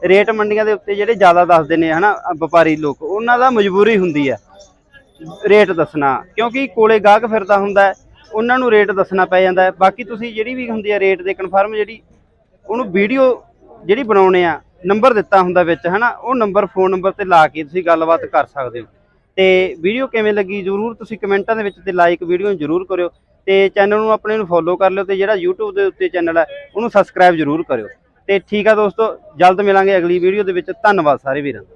ਰੇਟ ਮੰਡੀਆਂ ਦੇ ਉੱਤੇ ਜਿਹੜੇ ਜ਼ਿਆਦਾ ਦੱਸਦੇ ਨੇ ਹਨਾ ਅ, ਵਪਾਰੀ ਲੋਕ ਉਹਨਾਂ ਦਾ ਮਜਬੂਰੀ ਹੁੰਦੀ ਹੈ ਰੇਟ ਦੱਸਣਾ। ਕਿਉਂਕਿ ਕੋਲੇ ਗਾਹਕ ਫਿਰਦਾ ਹੁੰਦਾ ਉਹਨਾਂ ਨੂੰ ਰੇਟ ਦੱਸਣਾ ਪੈ ਜਾਂਦਾ। ਬਾਕੀ ਤੁਸੀਂ ਜਿਹੜੀ ਵੀ ਹੁੰਦੀ ਹੈ ਰੇਟ ਦੇ ਕਨਫਰਮ ਜਿਹੜੀ ਉਹਨੂੰ ਵੀਡੀਓ ਜਿਹੜੀ ਬਣਾਉਣੇ ਆ ਨੰਬਰ ਦਿੱਤਾ ਹੁੰਦਾ ਵਿੱਚ ਹਨਾ ਉਹ ਨੰਬਰ ਫੋਨ ਨੰਬਰ ਤੇ ਲਾ ਕੇ ਤੁਸੀਂ ਗੱਲਬਾਤ ਕਰ ਸਕਦੇ ਹੋ। ਤੇ ਵੀਡੀਓ ਕਿਵੇਂ ਲੱਗੀ ਜਰੂਰ ਤੁਸੀਂ ਕਮੈਂਟਾਂ ਦੇ ਵਿੱਚ ਤੇ ਲਾਈਕ ਵੀਡੀਓ ਨੂੰ ਜਰੂਰ ਕਰਿਓ ਤੇ ਚੈਨਲ ਨੂੰ ਆਪਣੇ ਨੂੰ ਫੋਲੋ ਕਰ ਲਿਓ ਤੇ ਜਿਹੜਾ YouTube ਦੇ ਉੱਤੇ ਚੈਨਲ ਹੈ ਉਹਨੂੰ ਸਬਸਕ੍ਰਾਈਬ ਜਰੂਰ ਕਰਿਓ। ਤੇ ਠੀਕ ਆ ਦੋਸਤੋ, ਜਲਦ ਮਿਲਾਂਗੇ ਅਗਲੀ ਵੀਡੀਓ ਦੇ ਵਿੱਚ। ਧੰਨਵਾਦ ਸਾਰੇ ਵੀਰਾਂ ਦਾ।